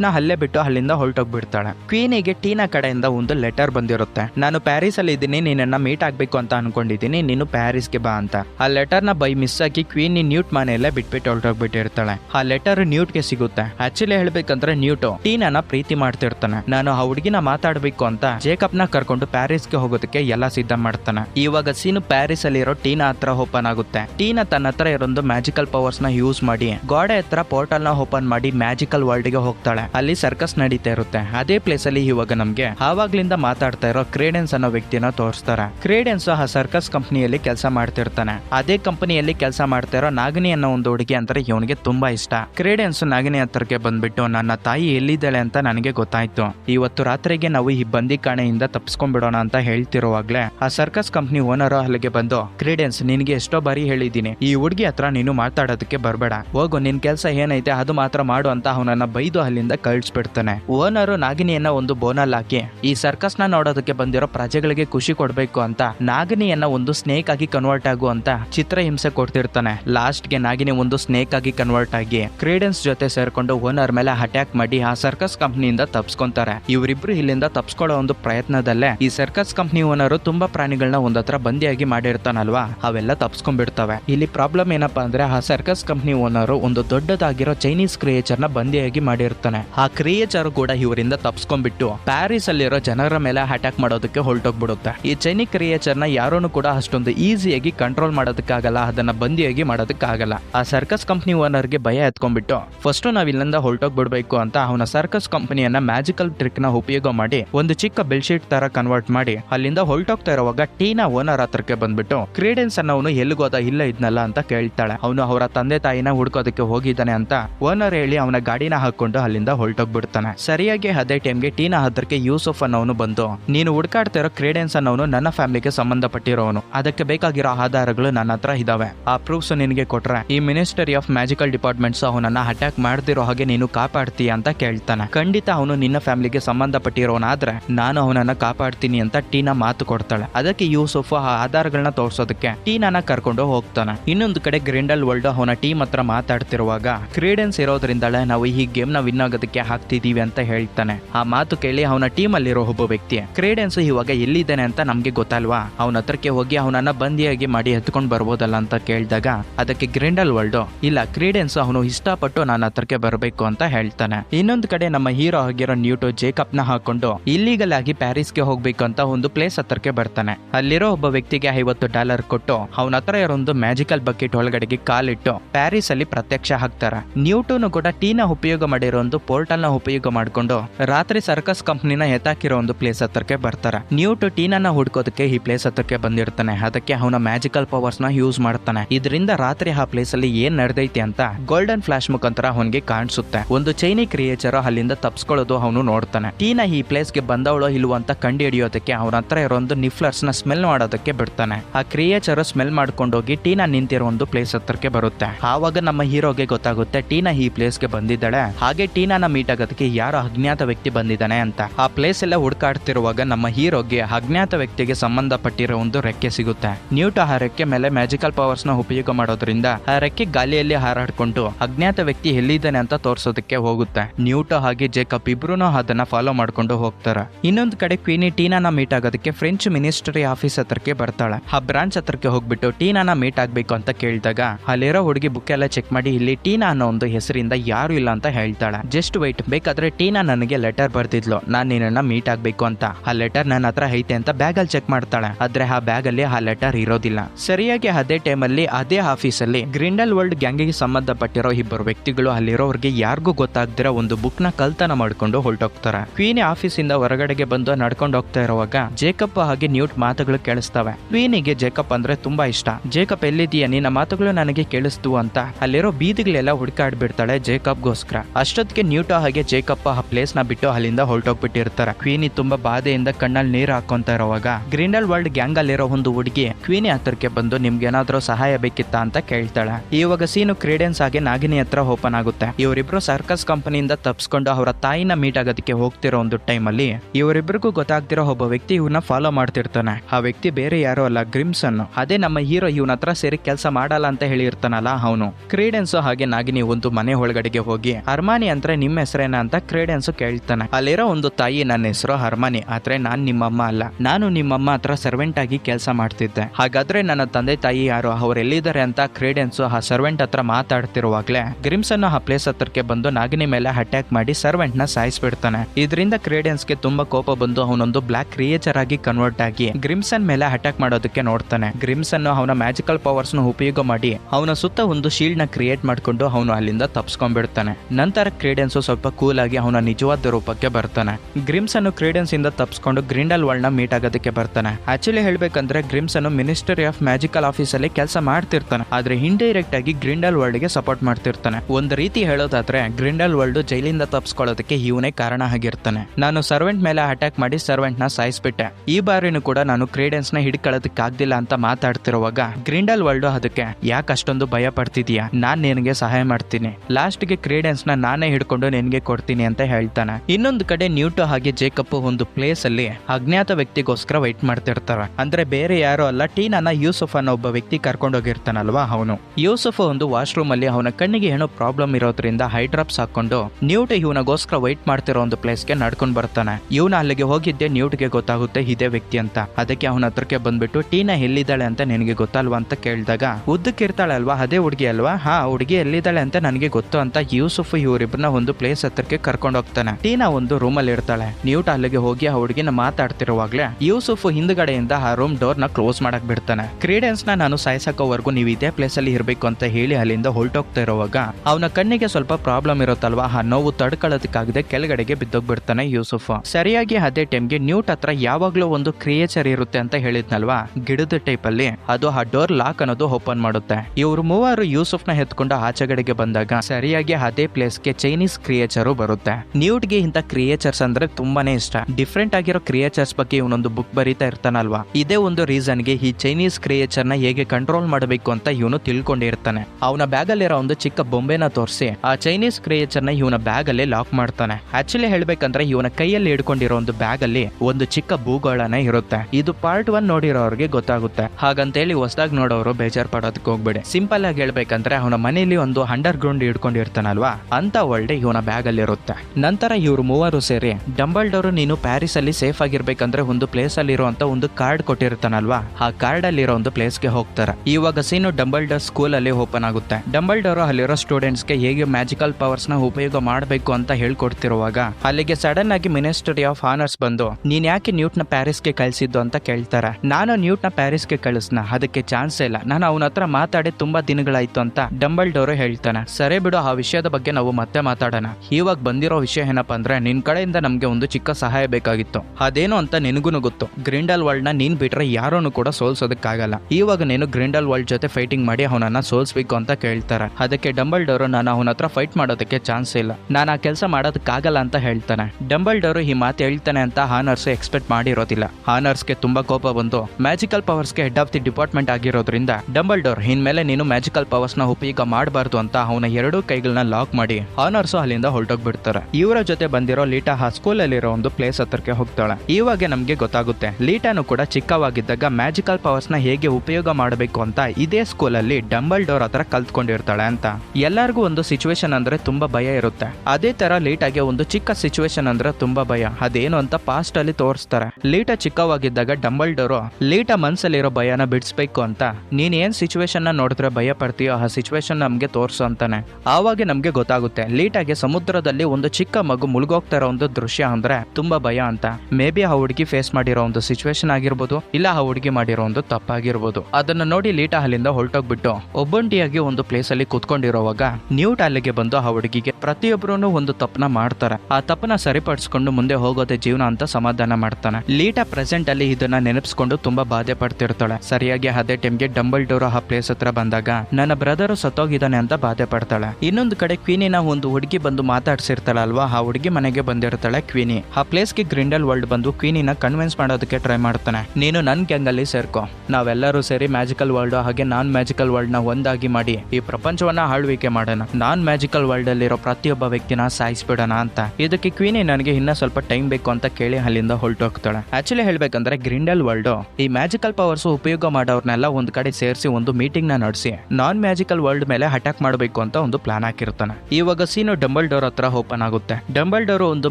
ನ ಹಲ್ಲೆ ಬಿಟ್ಟು ಅಲ್ಲಿಂದ ಹೊರಟೋಗ್ಬಿಡ್ತಾಳೆ. ಕ್ವೀನಿಗೆ ಟೀನಾ ಕಡೆಯಿಂದ ಒಂದು ಲೆಟರ್ ಬಂದಿರುತ್ತೆ. ನಾನು ಪ್ಯಾರಿಸ್ ಅಲ್ಲಿ ಇದ್ದೀನಿ, ನಿನ್ನನ್ನ ಮೀಟ್ ಆಗ್ಬೇಕು ಅಂತ ಅನ್ಕೊಂಡಿದ್ದೀನಿ, ನೀನು ಪ್ಯಾರಿಸ್ಗೆ ಬಾ ಅಂತ. ಆ ಲೆಟರ್ನ ಬೈ ಮಿಸ್ ಆಗಿ ಕ್ವೀನ್ ನ್ಯೂಟ್ ಮನೆಯಲ್ಲೇ ಬಿಟ್ಬಿಟ್ಟು ಹೊರಟೋಗ್ಬಿಟ್ಟಿರ್ತಾಳೆ. ಆ ಲೆಟರ್ ನ್ಯೂಟ್ಗೆ ಸಿಗುತ್ತೆ. ಆಕ್ಚುಲಿ ಹೇಳ್ಬೇಕಂದ್ರೆ ನ್ಯೂಟು ಟೀನ ಪ್ರೀತಿ ಮಾಡ್ತಿರ್ತಾನೆ. ನಾನು ಆ ಹುಡುಗಿನ ಮಾತಾಡ್ಬೇಕು ಅಂತ ಜೇಕಪ್ನ ಕರ್ಕೊಂಡು ಪ್ಯಾರಿಸ್ಗೆ ಹೋಗೋದಕ್ಕೆ ಎಲ್ಲ ಸಿದ್ಧ ಮಾಡ್ತಾನೆ. ಇವಾಗ ಸೀನು ಪ್ಯಾರಿಸ್ ಅಲ್ಲಿ ಇರೋ ಟೀನಾ ಹತ್ರ ಓಪನ್ ಆಗುತ್ತೆ. ಟೀನಾ ತನ್ನ ಹತ್ರ ಇರೋದು ಮ್ಯಾಜಿಕಲ್ ಪವರ್ಸ್ನ ಯೂಸ್ ಮಾಡಿ. ಗೋಡೆ ಹತ್ರ ಪೋರ್ಟಲ್ನ ಓಪನ್ ಮಾಡಿ ಮ್ಯಾಜಿಕಲ್ ವರ್ಲ್ಡ್ಗೆ ಹೋಗ್ತಾಳೆ. ಅಲ್ಲಿ ಸರ್ಕಸ್ ನಡೀತಾ ಇರುತ್ತೆ. ಅದೇ ಪ್ಲೇಸ್ ಅಲ್ಲಿ ಇವಾಗ ನಮ್ಗೆ ಆವಾಗ್ಲಿಂದ ಮಾತಾಡ್ತಾ ಇರೋ ಕ್ರೇಡೆನ್ಸ್ ಅನ್ನೋ ವ್ಯಕ್ತಿನ ತೋರಿಸ್ತಾರೆ. ಕ್ರೇಡೆನ್ಸ್ ಆ ಸರ್ಕಸ್ ಕಂಪನಿಯಲ್ಲಿ ಕೆಲಸ ಮಾಡ್ತಿರ್ತಾನೆ. ಅದೇ ಕಂಪನಿಯಲ್ಲಿ ಕೆಲಸ ಮಾಡ್ತಾ ಇರೋ ನಾಗಿನಿ ಅನ್ನೋ ಒಂದು ಹುಡುಗಿ ಅಂದ್ರೆ ಇವನಿಗೆ ತುಂಬಾ ಇಷ್ಟ. ಕ್ರೇಡೆನ್ಸ್ ನಾಗಿನಿ ಹತ್ರಕ್ಕೆ ಬಂದ್ಬಿಟ್ಟು, ನನ್ನ ತಾಯಿ ಎಲ್ಲಿದ್ದಾಳೆ ಅಂತ ನನಗೆ ಗೊತ್ತಾಯ್ತು. ಇವತ್ತು ರಾತ್ರಿಗೆ ನಾವು ಈ ಬಂದಿಕಾಣೆಯಿಂದ ತಪ್ಪಿಸ್ಕೊಂಡ್ಬಿಡೋಣ ಅಂತ ಹೇಳ್ತಿರುವಾಗ್ಲೇ, ಆ ಸರ್ಕಸ್ ಕಂಪನಿ ಓನರ್ ಅಲ್ಲಿಗೆ ಬಂದು ಕ್ರೀಡೆನ್ಸ್ ನಿನ್ಗೆ ಎಷ್ಟೋ ಬಾರಿ ಹೇಳಿದ್ದೀನಿ. ಈ ಹುಡುಗಿ ಹತ್ರ ನೀನು ಮಾತಾಡೋದಕ್ಕೆ ಬರಬೇಡ. ಹೋಗು, ನಿನ್ ಕೆಲಸ ಏನೈತೆ ಅದು ಮಾತ್ರ ಮಾಡು ಅಂತ ಅವನನ್ನ ಬೈದು ಅಲ್ಲಿಂದ ಕಳಿಸ್ಬಿಡ್ತಾನೆ. ಓನರು ನಾಗಿನಿಯನ್ನ ಒಂದು ಬೋನಲ್ ಹಾಕಿ ಸರ್ಕಸ್ನ ನೋಡೋದಕ್ಕೆ ಬಂದಿರೋ ಪ್ರಜೆಗಳಿಗೆ ಖುಷಿ ಕೊಡ್ಬೇಕು ಅಂತ ನಾಗಿನಿಯನ್ನ ಒಂದು ಸ್ನೇಕ್ ಆಗಿ ಕನ್ವರ್ಟ್ ಆಗು ಅಂತ ಚಿತ್ರಹಿಂಸೆ ಕೊಡ್ತಿರ್ತಾನೆ. ಲಾಸ್ಟ್ಗೆ ನಾಗಿನಿ ಒಂದು ಸ್ನೇಕ್ ಆಗಿ ಕನ್ವರ್ಟ್ ಆಗಿ ಕ್ರೀಡೆನ್ಸ್ ಜೊತೆ ಸೇರ್ಕೊಂಡು ಓನರ್ ಮೇಲೆ ಅಟ್ಯಾಕ್ ಮಾಡಿ ಆ ಸರ್ಕಸ್ ಕಂಪ್ನಿಯಿಂದ ತಪ್ಸ್ಕೊಂತಾರೆ. ಇವರಿಬ್ರು ಇಲ್ಲಿಂದ ತಪ್ಸ್ಕೊಳ್ಳೋ ಒಂದು ಪ್ರಯತ್ನದಲ್ಲೇ ಈ ಸರ್ಕಸ್ ಕಂಪ್ನಿ ಓನರ್ ತುಂಬಾ ಪ್ರಾಣಿಗಳನ್ನ ಒಂದತ್ರ ಬಂದಿಯಾಗಿ ಮಾಡಿರ್ತಾನಲ್ವಾ? ಅವೆಲ್ಲ ತಪ್ಸ್ಕೊಂಡ್ಬಿಡ್ತವೆ. ಇಲ್ಲಿ ಪ್ರಾಬ್ಲಮ್ ಏನಪ್ಪಾ ಅಂದ್ರೆ ಆ ಸರ್ಕಸ್ ಕಂಪ್ನಿ ಓನರ್ ಒಂದು ದೊಡ್ಡದಾಗಿರೋ ಚೈನೀಸ್ ಕ್ರಿಯೇಚರ್ನ ಬಂದಿಯಾಗಿ ಮಾಡಿರ್ತಾನೆ. ಆ ಕ್ರಿಯೇಚರ್ ಕೂಡ ಇವರಿಂದ ತಪ್ಸ್ಕೊಂಡ್ಬಿಟ್ಟು ಪ್ಯಾರಿಸ್ ಅಲ್ಲಿರೋ ಜನರ ಮೇಲೆ ಅಟ್ಯಾಕ್ ಮಾಡೋದಕ್ಕೆ ಹೊರಟೋಗ್ಬಿಡುತ್ತೆ. ಈ ಚೈನಿ ಕ್ರಿಯೇಚರ್ನ ಯಾರೂ ಕೂಡ ಅಷ್ಟೊಂದು ಈಸಿಯಾಗಿ ಕಂಟ್ರೋಲ್ ಮಾಡೋದಕ್ಕಾಗಲ್ಲ, ಅದನ್ನ ಬಂದಿಯಾಗಿ ಮಾಡೋದಕ್ಕಾಗಲ್ಲ. ಆ ಸರ್ಕಸ್ ಕಂಪ್ನಿ ಓನರ್ಗೆ ಭಯ ಎತ್ಕೊಂಡ್ಬಿಟ್ಟು ಫಸ್ಟ್ ನಾವ್ ಇಲ್ಲಿಂದ ಹೊರಟೋಗ್ಬಿಡ್ಬೇಕು ಅಂತ ಅವನ ಸರ್ಕಸ್ ಕಂಪನಿಯನ್ನ ಮ್ಯಾಜಿಕಲ್ ಟ್ರಿಕ್ನ ಉಪಯೋಗ ಮಾಡಿ, ಒಂದು ಚಿಕ್ಕ ಬೆಲ್ಶೀಟ್ ತರ ಕನ್ವರ್ಟ್ ಮಾಡಿ, ಅಲ್ಲಿಂದ ಹೊರಟೋಗ್ತಾ ಇರುವಾಗ ಟೀನಾ ಓನರ್ ಹತ್ರಕ್ಕೆ ಬಂದ್ಬಿಟ್ಟು ಕ್ರೀಡೆನ್ಸ್ ಅನ್ನ ಅವನು ಎಲ್ಲಿಗೋದ, ಇಲ್ಲ ಇದ್ನಲ್ಲ ಅಂತ ಕೇಳ್ತಾಳೆ. ಅವನು ಅವರ ತಂದೆ ತಾಯಿನ ಹುಡ್ಕೋದಕ್ಕೆ ಹೋಗಿದ್ದಾನೆ ಅಂತ ಓನರ್ ಹೇಳಿ ಅವನ ಗಾಡಿನ ಹಾಕೊಂಡು ಅಲ್ಲಿಂದ ಹೊರಟೋಗ್ಬಿಡ್ತಾನೆ. ಸರಿಯಾಗಿ ಅದೇ ಟೈಮ್ಗೆ ಟೀನಾ ಹತ್ರಕ್ಕೆ ಯೂಸುಫ್ ಅನ್ನೋನು ಬಂದು, ನೀನು ಹುಡ್ಕಾಡ್ತಾ ಇರೋ ಕ್ರೀಡೆನ್ಸ್ ಅನ್ನೋನು ನನ್ನ ಫ್ಯಾಮಿಲಿಗೆ ಸಂಬಂಧಪಟ್ಟಿರೋನು ಅದಕ್ಕೆ ಬೇಕಾಗಿರೋ ಆಧಾರಗಳು ನನ್ನ ಹತ್ರ ಇದಾವೆ. ಆ ಪ್ರೂಫ್ಸ್ ನಿನಗೆ ಕೊಟ್ರೆ, ಈ ಮಿನಿಸ್ಟರಿ ಆಫ್ ಮ್ಯಾಜಿಕಲ್ ಡಿಪಾರ್ಟ್ಮೆಂಟ್ಸ್ ಅವನನ್ನ ಅಟ್ಯಾಕ್ ಮಾಡ್ತಿರೋ ಹಾಗೆ ನೀನು ಕಾಪಾಡ್ತೀಯ ಅಂತ ಕೇಳ್ತಾನೆ. ಖಂಡಿತ ಅವನು ನಿನ್ನ ಫ್ಯಾಮಿಲಿಗೆ ಸಂಬಂಧಪಟ್ಟಿರೋನಾದ್ರೆ, ನಾನು ಅವನನ್ನ ಕಾಪಾಡ್ತೀನಿ ಅಂತ ಟೀನಾ ಮಾತು ಕೊಡ್ತಾಳೆ. ಅದಕ್ಕೆ ಯೂಸುಫ್ ಆ ಆಧಾರಗಳನ್ನ ತೋರ್ಸೋದಕ್ಕೆ ಟೀನಾನ ಕರ್ಕೊಂಡು ಹೋಗ್ತಾನೆ. ಇನ್ನೊಂದು ಕಡೆ ಗ್ರಿಂಡಲ್ ವರ್ಲ್ಡ್ ಅವನ ಟೀಮ್ ಹತ್ರ ಮಾತಾಡ್ತಿರುವಾಗ, ಕ್ರೀಡೆನ್ಸ್ ಇರೋದ್ರಿಂದಲೇ ನಾವು ಈ ಗೇಮ್ನ ವಿನ್ ಆಗೋದಕ್ಕೆ ಹಾಕ್ತಿದೀವಿ ಅಂತ ಹೇಳ್ತಾನೆ. ಆ ಮಾತು ಕೇಳಿ ಅವನ ಟೀಮ್ ಅಲ್ಲಿರೋ ಒಬ್ಬ ವ್ಯಕ್ತಿ, ಕ್ರೇಡೆನ್ಸ್ ಇವಾಗ ಎಲ್ಲಿದ್ದಾನೆ ಅಂತ ನಮ್ಗೆ ಗೊತ್ತಲ್ವಾ? ಅವನ ಹತ್ರಕ್ಕೆ ಹೋಗಿ ಅವನನ್ನ ಬಂದಿಯಾಗಿ ಮಾಡಿ ಎತ್ಕೊಂಡು ಬರ್ಬೋದಲ್ಲ ಅಂತ ಕೇಳಿದಾಗ, ಅದಕ್ಕೆ ಗ್ರಿಂಡಲ್ ವರ್ಲ್ಡ್, ಇಲ್ಲ, ಕ್ರೀಡೆನ್ಸ್ ಅವನು ಇಷ್ಟಪಟ್ಟು ನನ್ನ ಹತ್ರಕ್ಕೆ ಬರಬೇಕು ಅಂತ ಹೇಳ್ತಾನೆ. ಇನ್ನೊಂದ್ ಕಡೆ ನಮ್ಮ ಹೀರೋ ಆಗಿರೋ ನ್ಯೂಟೋ ಜೇಕಪ್ನ ಹಾಕೊಂಡು, ಇಲ್ಲಿಗಲ್ ಆಗಿ ಪ್ಯಾರಿಸ್ಗೆ ಹೋಗ್ಬೇಕು ಅಂತ ಒಂದು ಪ್ಲೇಸ್ ಹತ್ರಕ್ಕೆ ಬರ್ತಾನೆ. ಅಲ್ಲಿರೋ ಒಬ್ಬ ವ್ಯಕ್ತಿಗೆ ಐವತ್ತು ಡಾಲರ್ ಕೊಟ್ಟು, ಅವನ ಹತ್ರ ಇರೋ ಒಂದು ಮ್ಯಾಜಿಕಲ್ ಬಕೆಟ್ ಒಳಗಡೆಗೆ ಕಾಲಿಟ್ಟು ಪ್ಯಾರಿಸ್ ಅಲ್ಲಿ ಪ್ರತ್ಯಕ್ಷ ಹಾಕ್ತಾರೆ. ನ್ಯೂಟೋನು ಕೂಡ ಟೀನ ಉಪಯೋಗ ಮಾಡಿರೋ ಒಂದು ಪೋರ್ಟಲ್ನ ಉಪಯೋಗ ಮಾಡ್ಕೊಂಡು, ರಾತ್ರಿ ಸರ್ಕಸ್ ಕಂಪ್ನಿನ ಎತ್ತಾಕಿರೋ ಒಂದು ಪ್ಲೇಸ್ ಹತ್ರಕ್ಕೆ ಬರ್ತಾರೆ. ನ್ಯೂಟು ಟೀನನ್ನ ಹುಡ್ಕೋದಕ್ಕೆ ಈ ಪ್ಲೇಸ್ ಹತ್ರಕ್ಕೆ ಬಂದಿರ್ತಾನೆ. ಅದಕ್ಕೆ ಅವನ ಮ್ಯಾಜಿಕಲ್ ಪವರ್ಸ್ನ ಯೂಸ್ ಮಾಡ್ತಾನೆ. ಇದರಿಂದ ರಾತ್ರಿ ಆ ಪ್ಲೇಸ್ ಅಲ್ಲಿ ಏನ್ ನಡೆದೈತಿ ಅಂತ ಗೋಲ್ಡನ್ ಫ್ಲಾಶ್ ಮುಖಾಂತರ ಅವನಿಗೆ ಕಾಣಿಸುತ್ತೆ. ಒಂದು ಚೈನಿ ಕ್ರಿಯೇಚರ್ ಅಲ್ಲಿಂದ ತಪ್ಸ್ಕೊಳ್ಳೋದು ಅವನು ನೋಡ್ತಾನೆ. ಟೀನ ಈ ಪ್ಲೇಸ್ಗೆ ಬಂದವಳೋ ಇಲ್ವೋ ಅಂತ ಕಂಡು ಹಿಡಿಯೋದಕ್ಕೆ ಅವನ ಹತ್ರ ಇರೋ ಒಂದು ನಿಫ್ಲರ್ಸ್ನ ಸ್ಮೆಲ್ ಮಾಡೋದಕ್ಕೆ ಬಿಡ್ತಾನೆ. ಆ ಕ್ರಿಯೇಚರ್ ಸ್ಮೆಲ್ ಮಾಡ್ಕೊಂಡೋಗಿ ಟೀನಾ ನಿಂತಿರೋ ಒಂದು ಪ್ಲೇಸ್ ಹತ್ರಕ್ಕೆ ಬರುತ್ತೆ. ಆವಾಗ ನಮ್ಮ ಹೀರೋಗೆ ಗೊತ್ತಾಗುತ್ತೆ ಟೀನಾ ಈ ಪ್ಲೇಸ್ಗೆ ಬಂದಿದ್ದಾಳೆ. ಹಾಗೆ ಟೀನಾನ ಮೀಟ್ ಆಗೋದಕ್ಕೆ ಯಾರೋ ಅಜ್ಞಾತ ವ್ಯಕ್ತಿ ಬಂದಿದ್ದಾನೆ ಅಂತ. ಆ ಪ್ಲೇಸ್ ಎಲ್ಲ ಹುಡ್ಕಾಡ್ತಿರುವಾಗ ನಮ್ಮ ಹೀರೋಗೆ ಅಜ್ಞಾತ ವ್ಯಕ್ತಿಗೆ ಸಂಬಂಧಪಟ್ಟಿರೋ ಒಂದು ರೆಕ್ಕೆ ಸಿಗುತ್ತೆ. ನ್ಯೂಟ ಆ ರೆಕ್ಕೆ ಮೇಲೆ ಮ್ಯಾಜಿಕಲ್ ಪವರ್ಸ್ನ ಉಪಯೋಗ ಮಾಡೋದ್ರಿಂದ ಆ ರೆಕ್ಕೆ ಗಾಲಿಯಲ್ಲಿ ಹಾರಾಡ್ಕೊಂಡು ಅಜ್ಞಾತ ವ್ಯಕ್ತಿ ಎಲ್ಲಿದ್ದಾನೆ ಅಂತ ತೋರ್ಸೋದಕ್ಕೆ ಹೋಗುತ್ತೆ. ನ್ಯೂಟ ಹಾಗೆ ಜೇಕಪ್ ಇಬ್ರು ಅದನ್ನ ಫಾಲೋ ಮಾಡ್ಕೊಂಡು ಹೋಗ್ತಾರೆ. ಇನ್ನೊಂದು ಕಡೆ ಕ್ವೀನಿ ಟೀನಾನ ಮೀಟ್ ಆಗೋದಕ್ಕೆ ಫ್ರೆಂಚ್ ಮಿನಿಸ್ಟ್ರಿ ಆಫೀಸ್ ಹತ್ರಕ್ಕೆ ಬರ್ತಾಳೆ. ಆ ಬ್ರಾಂಚ್ ಹತ್ರಕ್ಕೆ ಹೋಗ್ಬಿಟ್ಟು ಟೀನಾನ ಮೀಟ್ ಆಗ್ಬೇಕು ಅಂತ ಕೇಳಿದಾಗ ಅಲ್ಲಿರೋ ಹುಡುಗಿ ಬುಕ್ ಎಲ್ಲ ಚೆಕ್ ಮಾಡಿ ಇಲ್ಲಿ ಟೀನಾ ಅನ್ನೋ ಒಂದು ಹೆಸರಿಂದ ಯಾರು ಇಲ್ಲ ಅಂತ ಹೇಳ್ತಾಳೆ. ಜಸ್ಟ್ ವೈಟ್ ಬೇಕಾದ್ರೆ ಟೀನಾ ನನಗೆ ಲೆಟರ್ ಬರ್ತಿದ್ಲು ನಾನು ನಿನ್ನ ಆಗ್ಬೇಕು ಅಂತ. ಆ ಲೆಟರ್ ನನ್ನ ಹತ್ರ ಐತೆ ಅಂತ ಬ್ಯಾಗ್ ಅಲ್ಲಿ ಚೆಕ್ ಮಾಡ್ತಾಳೆ. ಆದ್ರೆ ಆ ಬ್ಯಾಗ್ ಅಲ್ಲಿ ಆ ಲೆಟರ್ ಇರೋದಿಲ್ಲ. ಸರಿಯಾಗಿ ಅದೇ ಟೈಮಲ್ಲಿ ಅದೇ ಆಫೀಸಲ್ಲಿ ಗ್ರಿಂಡಲ್ ವರ್ಲ್ಡ್ ಗ್ಯಾಂಗಿಗೆ ಸಂಬಂಧಪಟ್ಟಿರೋ ಇಬ್ಬರು ವ್ಯಕ್ತಿಗಳು ಅಲ್ಲಿರೋರಿಗೆ ಯಾರಿಗೂ ಗೊತ್ತಾಗ್ದಿರೋ ಒಂದು ಬುಕ್ನ ಕಲ್ತನ ಮಾಡ್ಕೊಂಡು ಹೊರಟೋಗ್ತಾರೆ. ಕ್ವೀನಿ ಆಫೀಸಿಂದ ಹೊರಗಡೆಗೆ ಬಂದು ನಡ್ಕೊಂಡು ಹೋಗ್ತಾ ಇರುವಾಗ ಜೇಕಪ್ ಹಾಗೆ ನ್ಯೂಟ್ ಮಾತುಗಳು ಕೇಳಿಸ್ತವೆ. ಕ್ವೀನಿಗೆ ಜೇಕಪ್ ಅಂದ್ರೆ ತುಂಬಾ ಇಷ್ಟ. ಜೇಕಪ್ ಎಲ್ಲಿದೀಯ ನಿನ್ನ ಮಾತುಗಳು ನನಗೆ ಕೇಳಿಸ್ತು ಅಂತ. ಅಲ್ಲಿರೋ ಬೀದಿಗಳೆಲ್ಲ ಹುಡುಕಾಡ್ಬಿಡ್ತಾಳೆ ಜೇಕಪ್ಗೋಸ್ಕರ ಅಷ್ಟೊತ್ತಿಗೆ ನ್ಯೂಟ ಹಾಗೆ ಜೇಕಪ್ ಆ ಪ್ಲೇಸ್ನ ಬಿಟ್ಟು ಅಲ್ಲಿಂದ ಹೊರಟೋಗ್ಬಿಟ್ಟಿರ್ತಾರೆ. ಕ್ವೀನಿ ತುಂಬಾ ಬಾಧೆಯಿಂದ ಕಣ್ಣಲ್ಲಿ ನೀರು ಹಾಕೊಂತ ಇರುವಾಗ ಗ್ರೀಂಡಲ್ ವರ್ಲ್ಡ್ ಗ್ಯಾಂಗ್ ಅಲ್ಲಿರೋ ಒಂದು ಹುಡುಗಿ ಕ್ವೀನಿ ಹತ್ತಿರಕ್ಕೆ ಬಂದು ನಿಮ್ಗೆ ಏನಾದ್ರೂ ಸಹಾಯ ಬೇಕಿತ್ತ ಅಂತ ಕೇಳ್ತಾಳೆ. ಇವಾಗ ಸೀನು ಕ್ರೀಡೆನ್ಸ್ ಹಾಗೆ ನಾಗಿನಿ ಹತ್ರ ಓಪನ್ ಆಗುತ್ತೆ. ಇವರಿಬ್ರು ಸರ್ಕಸ್ ಕಂಪನಿಯಿಂದ ತಪ್ಸ್ಕೊಂಡು ಅವರ ತಾಯಿನ ಮೀಟ್ ಆಗೋದಕ್ಕೆ ಹೋಗ್ತಿರೋ ಒಂದು ಟೈಮ್ ಅಲ್ಲಿ ಇವರಿಬ್ರಿಗೂ ಗೊತ್ತಾಗ್ತಿರೋ ಒಬ್ಬ ವ್ಯಕ್ತಿ ಇವನ್ನ ಫಾಲೋ ಮಾಡ್ತಿರ್ತಾನೆ. ಆ ವ್ಯಕ್ತಿ ಬೇರೆ ಯಾರೋ ಅಲ್ಲ ಗ್ರಿಮ್ಸನ್ ಅದೇ ನಮ್ಮ ಹೀರೋ ಇವನ ಹತ್ರ ಸೇರಿ ಕೆಲಸ ಮಾಡಲ್ಲ ಅಂತ ಹೇಳಿರ್ತಾನಲ್ಲ ಅವನು. ಕ್ರೀಡೆನ್ಸ್ ಹಾಗೆ ನಾಗಿನಿ ಒಂದು ಮನೆ ಒಳಗಡೆಗೆ ಹೋಗಿ, ಅರ್ಮಾನಿ ಅಂದ್ರೆ ನಿಮ್ಮ ಹೆಸರೇನ ಅಂತ ಕ್ರೀಡೆನ್ಸ್ ಕೇಳ್ತಾನೆ. ಅಲ್ಲಿರೋ ಒಂದು ತಾಯಿ ನನ್ನ ಹೆಸರು ಹರ್ಮನಿ, ಆದ್ರೆ ನಾನ್ ನಿಮ್ಮಮ್ಮ ಅಲ್ಲ. ನಾನು ನಿಮ್ಮಮ್ಮ ಹತ್ರ ಸರ್ವೆಂಟ್ ಆಗಿ ಕೆಲಸ ಮಾಡ್ತಿದ್ದೆ. ಹಾಗಾದ್ರೆ ನನ್ನ ತಂದೆ ತಾಯಿ ಯಾರು? ಅವ್ರು ಎಲ್ಲಿದ್ದಾರೆ ಅಂತ ಕ್ರೀಡೆನ್ಸ್ ಆ ಸರ್ವೆಂಟ್ ಹತ್ರ ಮಾತಾಡ್ತಿರುವಾಗ್ಲೇ ಗ್ರಿಮ್ಸನ್ ಆ ಪ್ಲೇಸ್ ಹತ್ರಕ್ಕೆ ಬಂದು ನಾಗಿನಿ ಮೇಲೆ ಅಟ್ಯಾಕ್ ಮಾಡಿ ಸರ್ವೆಂಟ್ನ ಸಾಯಿಸ್ಬಿಡ್ತಾನೆ. ಇದರಿಂದ ಕ್ರೀಡೆನ್ಸ್ಗೆ ತುಂಬಾ ಕೋಪ ಬಂದು ಅವನೊಂದು ಬ್ಲಾಕ್ ಕ್ರಿಯೇಚರ್ ಆಗಿ ಕನ್ವರ್ಟ್ ಆಗಿ ಗ್ರಿಮ್ಸನ್ ಮೇಲೆ ಅಟ್ಯಾಕ್ ಮಾಡೋದಕ್ಕೆ ನೋಡ್ತಾನೆ. ಗ್ರಿಮ್ಸನ್ ಅವನ ಮ್ಯಾಜಿಕಲ್ ಪವರ್ಸ್ನ ಉಪಯೋಗ ಮಾಡಿ ಅವನ ಸುತ್ತ ಒಂದು ಶೀಲ್ಡ್ನ ಕ್ರಿಯೇಟ್ ಮಾಡ್ಕೊಂಡು ಅವನು ಅಲ್ಲಿಂದ ತಪ್ಸ್ಕೊಂಡ್ಬಿಡ್ತಾನೆ. ನಂತರ ಕ್ರೀಡೆನ್ಸ್ ಸ್ವಲ್ಪ ಕೂಲ್ ಆಗಿ ಅವನ ನಿಜವಾದ ರೂಪಕ್ಕೆ ಬರ್ತಾನೆ. ಗ್ರಿಮ್ಸನ್ ಕ್ರೀಡೆನ್ಸ್ ಇಂದ ತಪ್ಸ್ಕೊಂಡು ಗ್ರಿಂಡಲ್ ವರ್ಲ್ಡ್ನ ಮೀಟ್ ಆಗೋದಕ್ಕೆ ಬರ್ತಾನೆ. ಆಕ್ಚುಲಿ ಹೇಳ್ಬೇಕಂದ್ರೆ ಅನ್ನು ಮಿನಿಸ್ಟರಿ ಆಫ್ ಮ್ಯಾಜಿಕಲ್ ಆಫೀಸ್ ಅಲ್ಲಿ ಕೆಲಸ ಮಾಡ್ತಿರ್ತಾನೆ. ಆದ್ರೆ ಇಂಡೈರೆಕ್ಟ್ ಆಗಿ ಗ್ರಿಂಡಲ್ ವರ್ಲ್ಡ್ಗೆ ಸಪೋರ್ಟ್ ಮಾಡ್ತಿರ್ತಾನೆ. ಒಂದು ರೀತಿ ಹೇಳೋದಾದ್ರೆ ಗ್ರಿಂಡಲ್ ವರ್ಲ್ಡ್ ಜೈಲಿಂದ ತಪ್ಪಿಸ್ಕೊಳ್ಳೋದಕ್ಕೆ ಇವನೇ ಕಾರಣ ಆಗಿರ್ತಾನೆ. ನಾನು ಸರ್ವೆಂಟ್ ಮೇಲೆ ಅಟ್ಯಾಕ್ ಮಾಡಿ ಸರ್ವೆಂಟ್ನ ಸಾಯಿಸ್ಬಿಟ್ಟೆ. ಈ ಬಾರಿನೂ ಕೂಡ ನಾನು ಕ್ರೀಡೆನ್ಸ್ನ ಹಿಡ್ಕೊಳ್ಳೋದಕ್ಕೆ ಆಗ್ದಿಲ್ಲ ಅಂತ ಮಾತಾಡ್ತಿರುವಾಗ ಗ್ರಿಂಡಲ್ ವರ್ಲ್ಡ್ ಅದಕ್ಕೆ, ಯಾಕೆ ಅಷ್ಟೊಂದು ಭಯ ಪಡ್ತಿದ್ಯಾ? ನಾನ್ ನಿನಗೆ ಸಹಾಯ ಮಾಡ್ತೀನಿ. ಲಾಸ್ಟ್ಗೆ ಕ್ರೀಡೆನ್ಸ್ನ ನಾನೇ ಹಿಡ್ಕೊಂಡು ನಿನಗೆ ಕೊಡ್ತೀನಿ ಅಂತ ಹೇಳ್ತಾನೆ. ಇನ್ನೊಂದು ಕಡೆ ನ್ಯೂಟೋ ಹಾಗೆ ಜೇಕಪ್ ಒಂದು ಪ್ಲೇಸ್ ಅಲ್ಲಿ ಅಜ್ಞಾತ ವ್ಯಕ್ತಿಗೋಸ್ಕರ ವೈಟ್ ಮಾಡ್ತಿರ್ತಾರೆ. ಅಂದ್ರೆ ಬೇರೆ ಯಾರು ಅಲ್ಲ, ಟೀನಾನ ಯೂಸುಫ್ ಅನ್ನೋ ಒಬ್ಬ ವ್ಯಕ್ತಿ ಕರ್ಕೊಂಡೋಗಿರ್ತಾನಲ್ವಾ ಅವನು. ಯೂಸುಫ್ ಒಂದು ವಾಶ್ರೂಮ್ ಅಲ್ಲಿ ಅವನ ಕಣ್ಣಿಗೆ ಏನೋ ಪ್ರಾಬ್ಲಮ್ ಇರೋದ್ರಿಂದ ಹೈಡ್ರಾಪ್ಸ್ ಹಾಕೊಂಡು ನ್ಯೂಟ್ ಇವನಗೋಸ್ಕರ ವೈಟ್ ಮಾಡ್ತಿರೋ ಒಂದು ಪ್ಲೇಸ್ಗೆ ನಡ್ಕೊಂಡ್ ಬರ್ತಾನೆ. ಇವನ ಅಲ್ಲಿಗೆ ಹೋಗಿದ್ದೆ ನ್ಯೂಟ್ಗೆ ಗೊತ್ತಾಗುತ್ತೆ ಇದೇ ವ್ಯಕ್ತಿ ಅಂತ. ಅದಕ್ಕೆ ಅವನ ಹತ್ರಕ್ಕೆ ಬಂದ್ಬಿಟ್ಟು, ಟೀನಾ ಎಲ್ಲಿದ್ದಾಳೆ ಅಂತ ನಿನಗೆ ಗೊತ್ತಲ್ವಾ? ಅಂತ ಕೇಳಿದಾಗ ಉದ್ದಕ್ಕಿರ್ತಾಳೆ ಅಲ್ವಾ ಅದೇ ಹುಡುಗಿ ಅಲ್ವಾ? ಹಾ ಹುಡುಗಿ ಎಲ್ಲಿದ್ದಾಳೆ ಅಂತ ನನಗೆ ಗೊತ್ತು ಅಂತ ಯೂಸುಫ್ ಇವರಿಬ್ಬರನ್ನ ಒಂದು ಪ್ಲೇಸ್ ಹತ್ರಕ್ಕೆ ಕರ್ಕೊಂಡು ಹೋಗ್ತಾನೆ. ಟೀನಾ ಒಂದು ರೂಮಲ್ಲಿ ಇರ್ತಾಳೆ ನ್ಯೂಟ್ ಅಲ್ಲಿಗೆ ಹೋಗಿ ಆ ಹುಡುಗಿನ ಮಾತಾಡ್ತಿರುವಾಗ್ಲೇ ಯೂಸುಫ್ ಹಿಂದ್ಗಡೆಯಿಂದ ಆ ರೂಮ್ ಡೋರ್ನ ಕ್ಲೋಸ್ ಮಾಡಕ್ ಬಿಡ್ತಾನೆ. ಕ್ರೀಡೆನ್ಸ್ನ ನಾನು ಸಾಯಿಸಕೋವರೆಗೂ ನೀವು ಇದೇ ಪ್ಲೇಸ್ ಅಲ್ಲಿ ಇರಬೇಕು ಅಂತ ಹೇಳಿ ಅಲ್ಲಿಂದ ಹೊರಟೋಗ್ತಾ ಇರುವಾಗ ಅವನ ಕಣ್ಣಿಗೆ ಸ್ವಲ್ಪ ಪ್ರಾಬ್ಲಮ್ ಇರುತ್ತಲ್ವಾ? ಆ ನೋವು ತಡ್ಕೊಳ್ಳೋದಕ್ಕಾಗದೆ ಕೆಳಗಡೆಗೆ ಬಿದ್ದೋಗ್ಬಿಡ್ತಾನೆ ಯೂಸುಫ್. ಸರಿಯಾಗಿ ಅದೇ ಟೈಮ್ಗೆ ನ್ಯೂಟ್ ಹತ್ರ ಯಾವಾಗ್ಲೂ ಒಂದು ಕ್ರಿಯೇಚರ್ ಇರುತ್ತೆ ಅಂತ ಹೇಳಿದ್ನಲ್ವಾ? ಗಿಡದ ಟೈಪ್ ಅಲ್ಲಿ ಅದು ಆ ಡೋರ್ ಲಾಕ್ ಅನ್ನೋದು ಓಪನ್ ಮಾಡುತ್ತೆ. ಇವರು ಮೂವರು ಯೂಸುಫ್ನ ಎತ್ಕೊಂಡು ಆಚೆಗಡೆಗೆ ಬಂದಾಗ ಸರಿಯಾಗಿ ಅದೇ ಪ್ಲೇಸ್ಗೆ ಚೈನೀಸ್ ಕ್ರಿಯೇಚರು ಬರುತ್ತೆ. ನ್ಯೂಟ್ಗೆ ಇಂಥ ಕ್ರಿಯೇಚರ್ಸ್ ಅಂದ್ರೆ ತುಂಬಾನೇ ಇಷ್ಟ. ಡಿಫ್ರೆಂಟ್ ಆಗಿರೋ ಕ್ರಿಯೇಚರ್ಸ್ ಬಗ್ಗೆ ಇವನೊಂದು ಬುಕ್ ಬರೀತಾ ಇರ್ತಾನಲ್ವಾ? ಇದೇ ಒಂದು ರೀಸನ್ಗೆ ಈ ಚೈನೀಸ್ ಕ್ರಿಯೇಚರ್ನ ಹೇಗೆ ಕಂಟ್ರೋಲ್ ಮಾಡಬೇಕು ಅಂತ ಇವನು ತಿಳ್ಕೊಂಡಿರ್ತಾನೆ. ಅವನ ಬ್ಯಾಗ್ ಅಲ್ಲಿರೋ ಒಂದು ಚಿಕ್ಕ ಬೊಂಬೆನ ತೋರಿಸಿ, ಆ ಚೈನೀಸ್ ಕ್ರಿಯೇಚರ್ನ ಇವನ ಬ್ಯಾಗ್ ಅಲ್ಲಿ ಲಾಕ್ ಮಾಡ್ತಾನೆ. ಆಕ್ಚುಲಿ ಹೇಳ್ಬೇಕಂದ್ರೆ ಇವನ ಕೈಯಲ್ಲಿ ಹಿಡ್ಕೊಂಡಿರೋ ಒಂದು ಬ್ಯಾಗ್ ಅಲ್ಲಿ ಒಂದು ಚಿಕ್ಕ ಭೂಗೋಳನೇ ಇರುತ್ತೆ. ಇದು ಪಾರ್ಟ್ ಒನ್ ನೋಡಿರೋರಿಗೆ ಗೊತ್ತಾಗುತ್ತೆ. ಹಾಗಂತೇಳಿ ಹೊಸದಾಗಿ ನೋಡೋರು ಬೇಜಾರ್ ಪಡೋದಕ್ಕೆ ಹೋಗ್ಬೇಡಿ. ಸಿಂಪಲ್ ಆಗಿ ಹೇಳ್ಬೇಕಂದ್ರೆ ಅವನ ಮನೆಯಲ್ಲಿ ಒಂದು ಅಂಡರ್ ಗ್ರೌಂಡ್ ಹಿಡ್ಕೊಂಡಿರ್ತಾನಲ್ವಾ ಅಂತ ಒಳ್ಳೆ ಇವನ ಬ್ಯಾಗ್ ಅಲ್ಲಿ ಇರುತ್ತೆ ನಂತರ ಇವರು ಮೂವರು ಸೇರಿ ಡಂಬಲ್ ಡೋರು ನೀನು ಪ್ಯಾರಿಸ್ ಅಲ್ಲಿ ಸೇಫ್ ಆಗಿರ್ಬೇಕಂದ್ರೆ ಒಂದು ಪ್ಲೇಸ್ ಅಲ್ಲಿ ಇರುವಂತ ಒಂದು ಕಾರ್ಡ್ ಕೊಟ್ಟಿರ್ತಾನಲ್ವಾ ಆ ಕಾರ್ಡ್ ಅಲ್ಲಿರೋ ಒಂದು ಪ್ಲೇಸ್ಗೆ ಹೋಗ್ತಾರೆ. ಇವಾಗ ಸೀನು ಡಂಬಲ್ ಡೋರ್ ಸ್ಕೂಲ್ ಅಲ್ಲಿ ಓಪನ್ ಆಗುತ್ತೆ. ಡಂಬಲ್ ಡೋರ್ ಅಲ್ಲಿರೋ ಸ್ಟೂಡೆಂಟ್ಸ್ಗೆ ಹೇಗೆ ಮ್ಯಾಜಿಕಲ್ ಪವರ್ಸ್ನ ಉಪಯೋಗ ಮಾಡಬೇಕು ಅಂತ ಹೇಳ್ಕೊಡ್ತಿರುವಾಗ, ಅಲ್ಲಿಗೆ ಸಡನ್ ಆಗಿ ಮಿನಿಸ್ಟ್ರಿ ಆಫ್ ಆನರ್ಸ್ ಬಂದು, ನೀನ್ ಯಾಕೆ ನ್ಯೂಟ್ನ ಪ್ಯಾರಿಸ್ಗೆ ಕಳ್ಸಿದ್ದು? ಅಂತ ಕೇಳ್ತಾರೆ. ನಾನು ನ್ಯೂಟ್ನ ಪ್ಯಾರಿಸ್ಗೆ ಕಳಿಸ್ನ? ಅದಕ್ಕೆ ಚಾನ್ಸ್ ಇಲ್ಲ. ನಾನು ಅವನ ಹತ್ರ ಮಾತಾಡಿ ತುಂಬಾ ದಿನಗಳಾಯ್ತು ಅಂತ ಡಂಬಲ್ ಡೋರ್ ಹೇಳ್ತಾನೆ. ಸರಿ ಬಿಡು, ಆ ವಿಷಯದ ಬಗ್ಗೆ ನಾವು ಮತ್ತೆ ಮಾತಾಡೋಣ. ಇವಾಗ ಬಂದಿರೋ ವಿಷಯ ಏನಪ್ಪಾ ಅಂದ್ರೆ, ನಿನ್ ಕಡೆಯಿಂದ ನಮ್ಗೆ ಒಂದು ಚಿಕ್ಕ ಸಹಾಯ ಬೇಕಾಗಿತ್ತು. ಅದೇನು ಅಂತ ನಿನಗೂ ಗೊತ್ತು. ಗ್ರಿಂಡಲ್ ವರ್ಲ್ಡ್ನ ನೀನ್ ಬಿಟ್ರೆ ಯಾರನ್ನು ಕೂಡ ಸೋಲ್ಸೋದಕ್ಕಾಗಲ್ಲ. ಇವಾಗ ನೀನು ಗ್ರಿಂಡಲ್ ವರ್ಲ್ಡ್ ಜೊತೆ ಫೈಟಿಂಗ್ ಮಾಡಿ ಅವನನ್ನ ಸೋಲ್ಸ್ಬೇಕು ಅಂತ ಕೇಳ್ತಾರೆ. ಅದಕ್ಕೆ ಡಂಬಲ್ ಡೋರ್ ನಾನು ಅವನ ಹತ್ರ ಫೈಟ್ ಮಾಡೋದಕ್ಕೆ ಚಾನ್ಸ್ ಇಲ್ಲ. ನಾನು ಆ ಕೆಲಸ ಮಾಡೋದಕ್ಕಾಗಲ್ಲ ಅಂತ ಹೇಳ್ತಾನೆ. ಡಂಬಲ್ ಡೋರ್ ಈ ಮಾತು ಹೇಳ್ತಾನೆ ಅಂತ ಹಾನರ್ಸ್ ಎಕ್ಸ್ಪೆಕ್ಟ್ ಮಾಡಿರೋದಿಲ್ಲ. ಹಾನರ್ಸ್ಗೆ ತುಂಬಾ ಕೋಪ ಬಂದು ಮ್ಯಾಜಿಕಲ್ ಪವರ್ಸ್ಗೆ ಹೆಡ್ ಆಫ್ ದಿ ಡಿಪಾರ್ಟ್ಮೆಂಟ್ ಆಗಿರೋದ್ರಿಂದ ಡಂಬಲ್ ಡೋರ್ ಇನ್ಮೇಲೆ ನೀನು ಮ್ಯಾಜಿಕಲ್ ಪವರ್ಸ್ನ ಉಪಯೋಗ ಮಾಡಬಾರ್ದು ಅಂತ ಅವನ ಎರಡೂ ಕೈಗಳನ್ನ ಲಾಕ್ ಮಾಡಿ ಹಾನರ್ಸ್ ಅಲ್ಲಿಂದ ಹೊರಟೋಗ್ಬಿಡ್ತಾರೆ. ಇವರ ಜೊತೆ ಬಂದಿರೋ ಲೀಟಾ ಹಾ ಸ್ಕೂಲ್ ಅಲ್ಲಿರೋ ಒಂದು ಪ್ಲೇಸ್ ಹತ್ರಕ್ಕೆ ಹೋಗ್ತಾಳೆ. ಇವಾಗ ನಮ್ಗೆ ಗೊತ್ತಾಗುತ್ತೆ. ಲೀಟಾನು ಕೂಡ ಚಿಕ್ಕವಾಗಿದ್ದಾಗ ಮ್ಯಾಜಿಕಲ್ ಪವರ್ಸ್ನ ಹೇಗೆ ಉಪಯೋಗ ಮಾಡಬೇಕು ಅಂತ ಇದೇ ಸ್ಕೂಲ್ ಅಲ್ಲಿ ಡಂಬಲ್ ಡೋರ್ ಹತ್ರ ಕಲ್ತ್ಕೊಂಡಿರ್ತಾಳೆ ಅಂತ. ಎಲ್ಲರಿಗೂ ಒಂದು ಸಿಚುವೇಶನ್ ಅಂದ್ರೆ ತುಂಬಾ ಭಯ ಇರುತ್ತೆ. ಅದೇ ತರ ಲೀಟಾಗೆ ಒಂದು ಚಿಕ್ಕ ಸಿಚುವೇಶನ್ ಅಂದ್ರೆ ತುಂಬಾ ಭಯ. ಅದೇನು ಅಂತ ಪಾಸ್ಟ್ ಅಲ್ಲಿ ತೋರಿಸ್ತಾರೆ. ಲೀಟಾ ಚಿಕ್ಕವಾಗಿದ್ದಾಗ ಡಂಬಲ್ ಡೋರು ಲೀಟಾ ಮನ್ಸಲ್ಲಿರೋ ಭಯನ ಬಿಡಿಸ್ಬೇಕು ಅಂತ. ನೀನ್ ಏನ್ ಸಿಚುವೇಶನ್ನ ನೋಡಿದ್ರೆ ಭಯ ಪಡ್ತೀಯೋ ಆ ಸಿಚುವೇಶನ್ ನಮ್ಗೆ ತೋರ್ಸು ಅಂತಾನೆ. ಆವಾಗ ನಮ್ಗೆ ಗೊತ್ತಾಗುತ್ತೆ. ಲೀಟಾಗೆ ಸಮುದ್ರದಲ್ಲಿ ಒಂದು ಚಿಕ್ಕ ಮಗು ಮುಳುಗೋಗ್ತಾರ ಒಂದು ದೃಶ್ಯ ಅಂದ್ರೆ ತುಂಬಾ ಭಯ ಅಂತ. ಮೇ ಬಿ ಆ ಹುಡುಗಿ ಫೇಸ್ ಮಾಡಿರೋ ಒಂದು ಸಿಚುವೇಶನ್ ಆಗಿರ್ಬೋದು, ಇಲ್ಲ ಆ ಹುಡುಗಿ ಮಾಡಿರೋ ಒಂದು ತಪ್ಪಾಗಿರ್ಬೋದು. ಅದನ್ನ ನೋಡಿ ಲೀಟಾ ಅಲ್ಲಿಂದ ಹೊರಟೋಗ್ಬಿಟ್ಟು, ಒಬ್ಬಂಟಿಯಾಗಿ ಒಂದು ಪ್ಲೇಸ್ ಅಲ್ಲಿ ಕುತ್ಕೊಂಡಿರೋವಾಗ ನ್ಯೂಟ್ ಅಲ್ಲಿಗೆ ಬಂದು ಆ ಹುಡುಗಿಗೆ ಪ್ರತಿಯೊಬ್ಬರೂ ಒಂದು ತಪ್ಪನ ಮಾಡ್ತಾರೆ. ಆ ತಪ್ಪನ ಸರಿಪಡಿಸ್ಕೊಂಡು ಮುಂದೆ ಹೋಗೋದೇ ಜೀವನ ಅಂತ ಸಮಾಧಾನ ಮಾಡ್ತಾನೆ. ಲೀಟಾ ಪ್ರೆಸೆಂಟ್ ಅಲ್ಲಿ ಇದನ್ನ ನೆನಪಿಸ್ಕೊಂಡು ತುಂಬಾ ಬಾಧೆ ಪಡ್ತಿರ್ತಾಳೆ. ಸರಿಯಾಗಿ ಅದೇ ಟೈಮ್ಗೆ ಡಂಬಲ್ ಡೋರ್ ಆ ಪ್ಲೇಸ್ ಹತ್ರ ಬಂದಾಗ ನನ್ನ ಬ್ರದರ್ ಸತ್ತೋಗಿದ್ದಾನೆ ಅಂತ ಬಾಧೆ ಪಡ್ತಾಳೆ. ಇನ್ನೊಂದು ಕಡೆ ಕ್ವೀನಿನ ಒಂದು ಹುಡುಗಿ ಬಂದು ಮಾತಾಡ್ಸಿರ್ತಾಳೆ ಅಲ್ವಾ ಆ ಹುಡುಗಿ ಮನೆಗೆ ಬಂದಿರ್ತಾಳೆ ಕ್ವೀನಿ ಪ್ಲೇಸ್ಗೆ ಗ್ರಿಂಡಲ್ ವರ್ಲ್ಡ್ ಬಂದು ಕ್ವೀನಿನ ಕನ್ವಿನ್ಸ್ ಮಾಡೋದಕ್ಕೆ ಟ್ರೈ ಮಾಡ್ತಾನೆ. ನೀನು ನನ್ ಗ್ಯಾಂಗ್ ಅಲ್ಲಿ ಸೇರ್ಕೋ. ನಾವೆಲ್ಲರೂ ಸೇರಿ ಮ್ಯಾಜಿಕಲ್ ವರ್ಲ್ಡ್ ಹಾಗೆ ನಾನ್ ಮ್ಯಾಜಿಕಲ್ ವರ್ಲ್ಡ್ನ ಒಂದಾಗಿ ಮಾಡಿ ಈ ಪ್ರಪಂಚವನ್ನ ಆಳ್ವಿಕೆ ಮಾಡೋಣ. ನಾನ್ ಮ್ಯಾಜಿಕಲ್ ವರ್ಲ್ಡ್ ಅಲ್ಲಿರೋ ಪ್ರತಿಯೊಬ್ಬ ವ್ಯಕ್ತಿನ ಸಾಯಿಸ್ಬಿಡೋಣ ಅಂತ. ಇದಕ್ಕೆ ಕ್ವೀನಿ ನನಗೆ ಇನ್ನ ಸ್ವಲ್ಪ ಟೈಮ್ ಬೇಕು ಅಂತ ಕೇಳಿ ಅಲ್ಲಿಂದ ಹೊರಟೋಗ್ತಾಳೆ. ಆಕ್ಚುಲಿ ಹೇಳ್ಬೇಕಂದ್ರೆ ಗ್ರಿಂಡಲ್ ವರ್ಲ್ಡ್ ಈ ಮ್ಯಾಜಿಕಲ್ ಪವರ್ಸ್ ಉಪಯೋಗ ಮಾಡೋರ್ನೆಲ್ಲ ಒಂದ್ ಕಡೆ ಸೇರಿಸಿ ಒಂದು ಮೀಟಿಂಗ್ನ ನಡೆಸಿ. ನಾನ್ ಮ್ಯಾಜಿಕಲ್ ವರ್ಲ್ಡ್ ಮೇಲೆ ಅಟ್ಯಾಕ್ ಮಾಡಬೇಕು ಅಂತ ಒಂದು ಪ್ಲಾನ್ ಹಾಕಿರ್ತಾನೆ. ಇವಾಗ ಸೀನು ಡಂಬಲ್ ಡೋರ್ ಹತ್ರ ಓಪನ್ ಆಗುತ್ತೆ. ಡಂಬಲ್ ಡೋರ್ ಒಂದು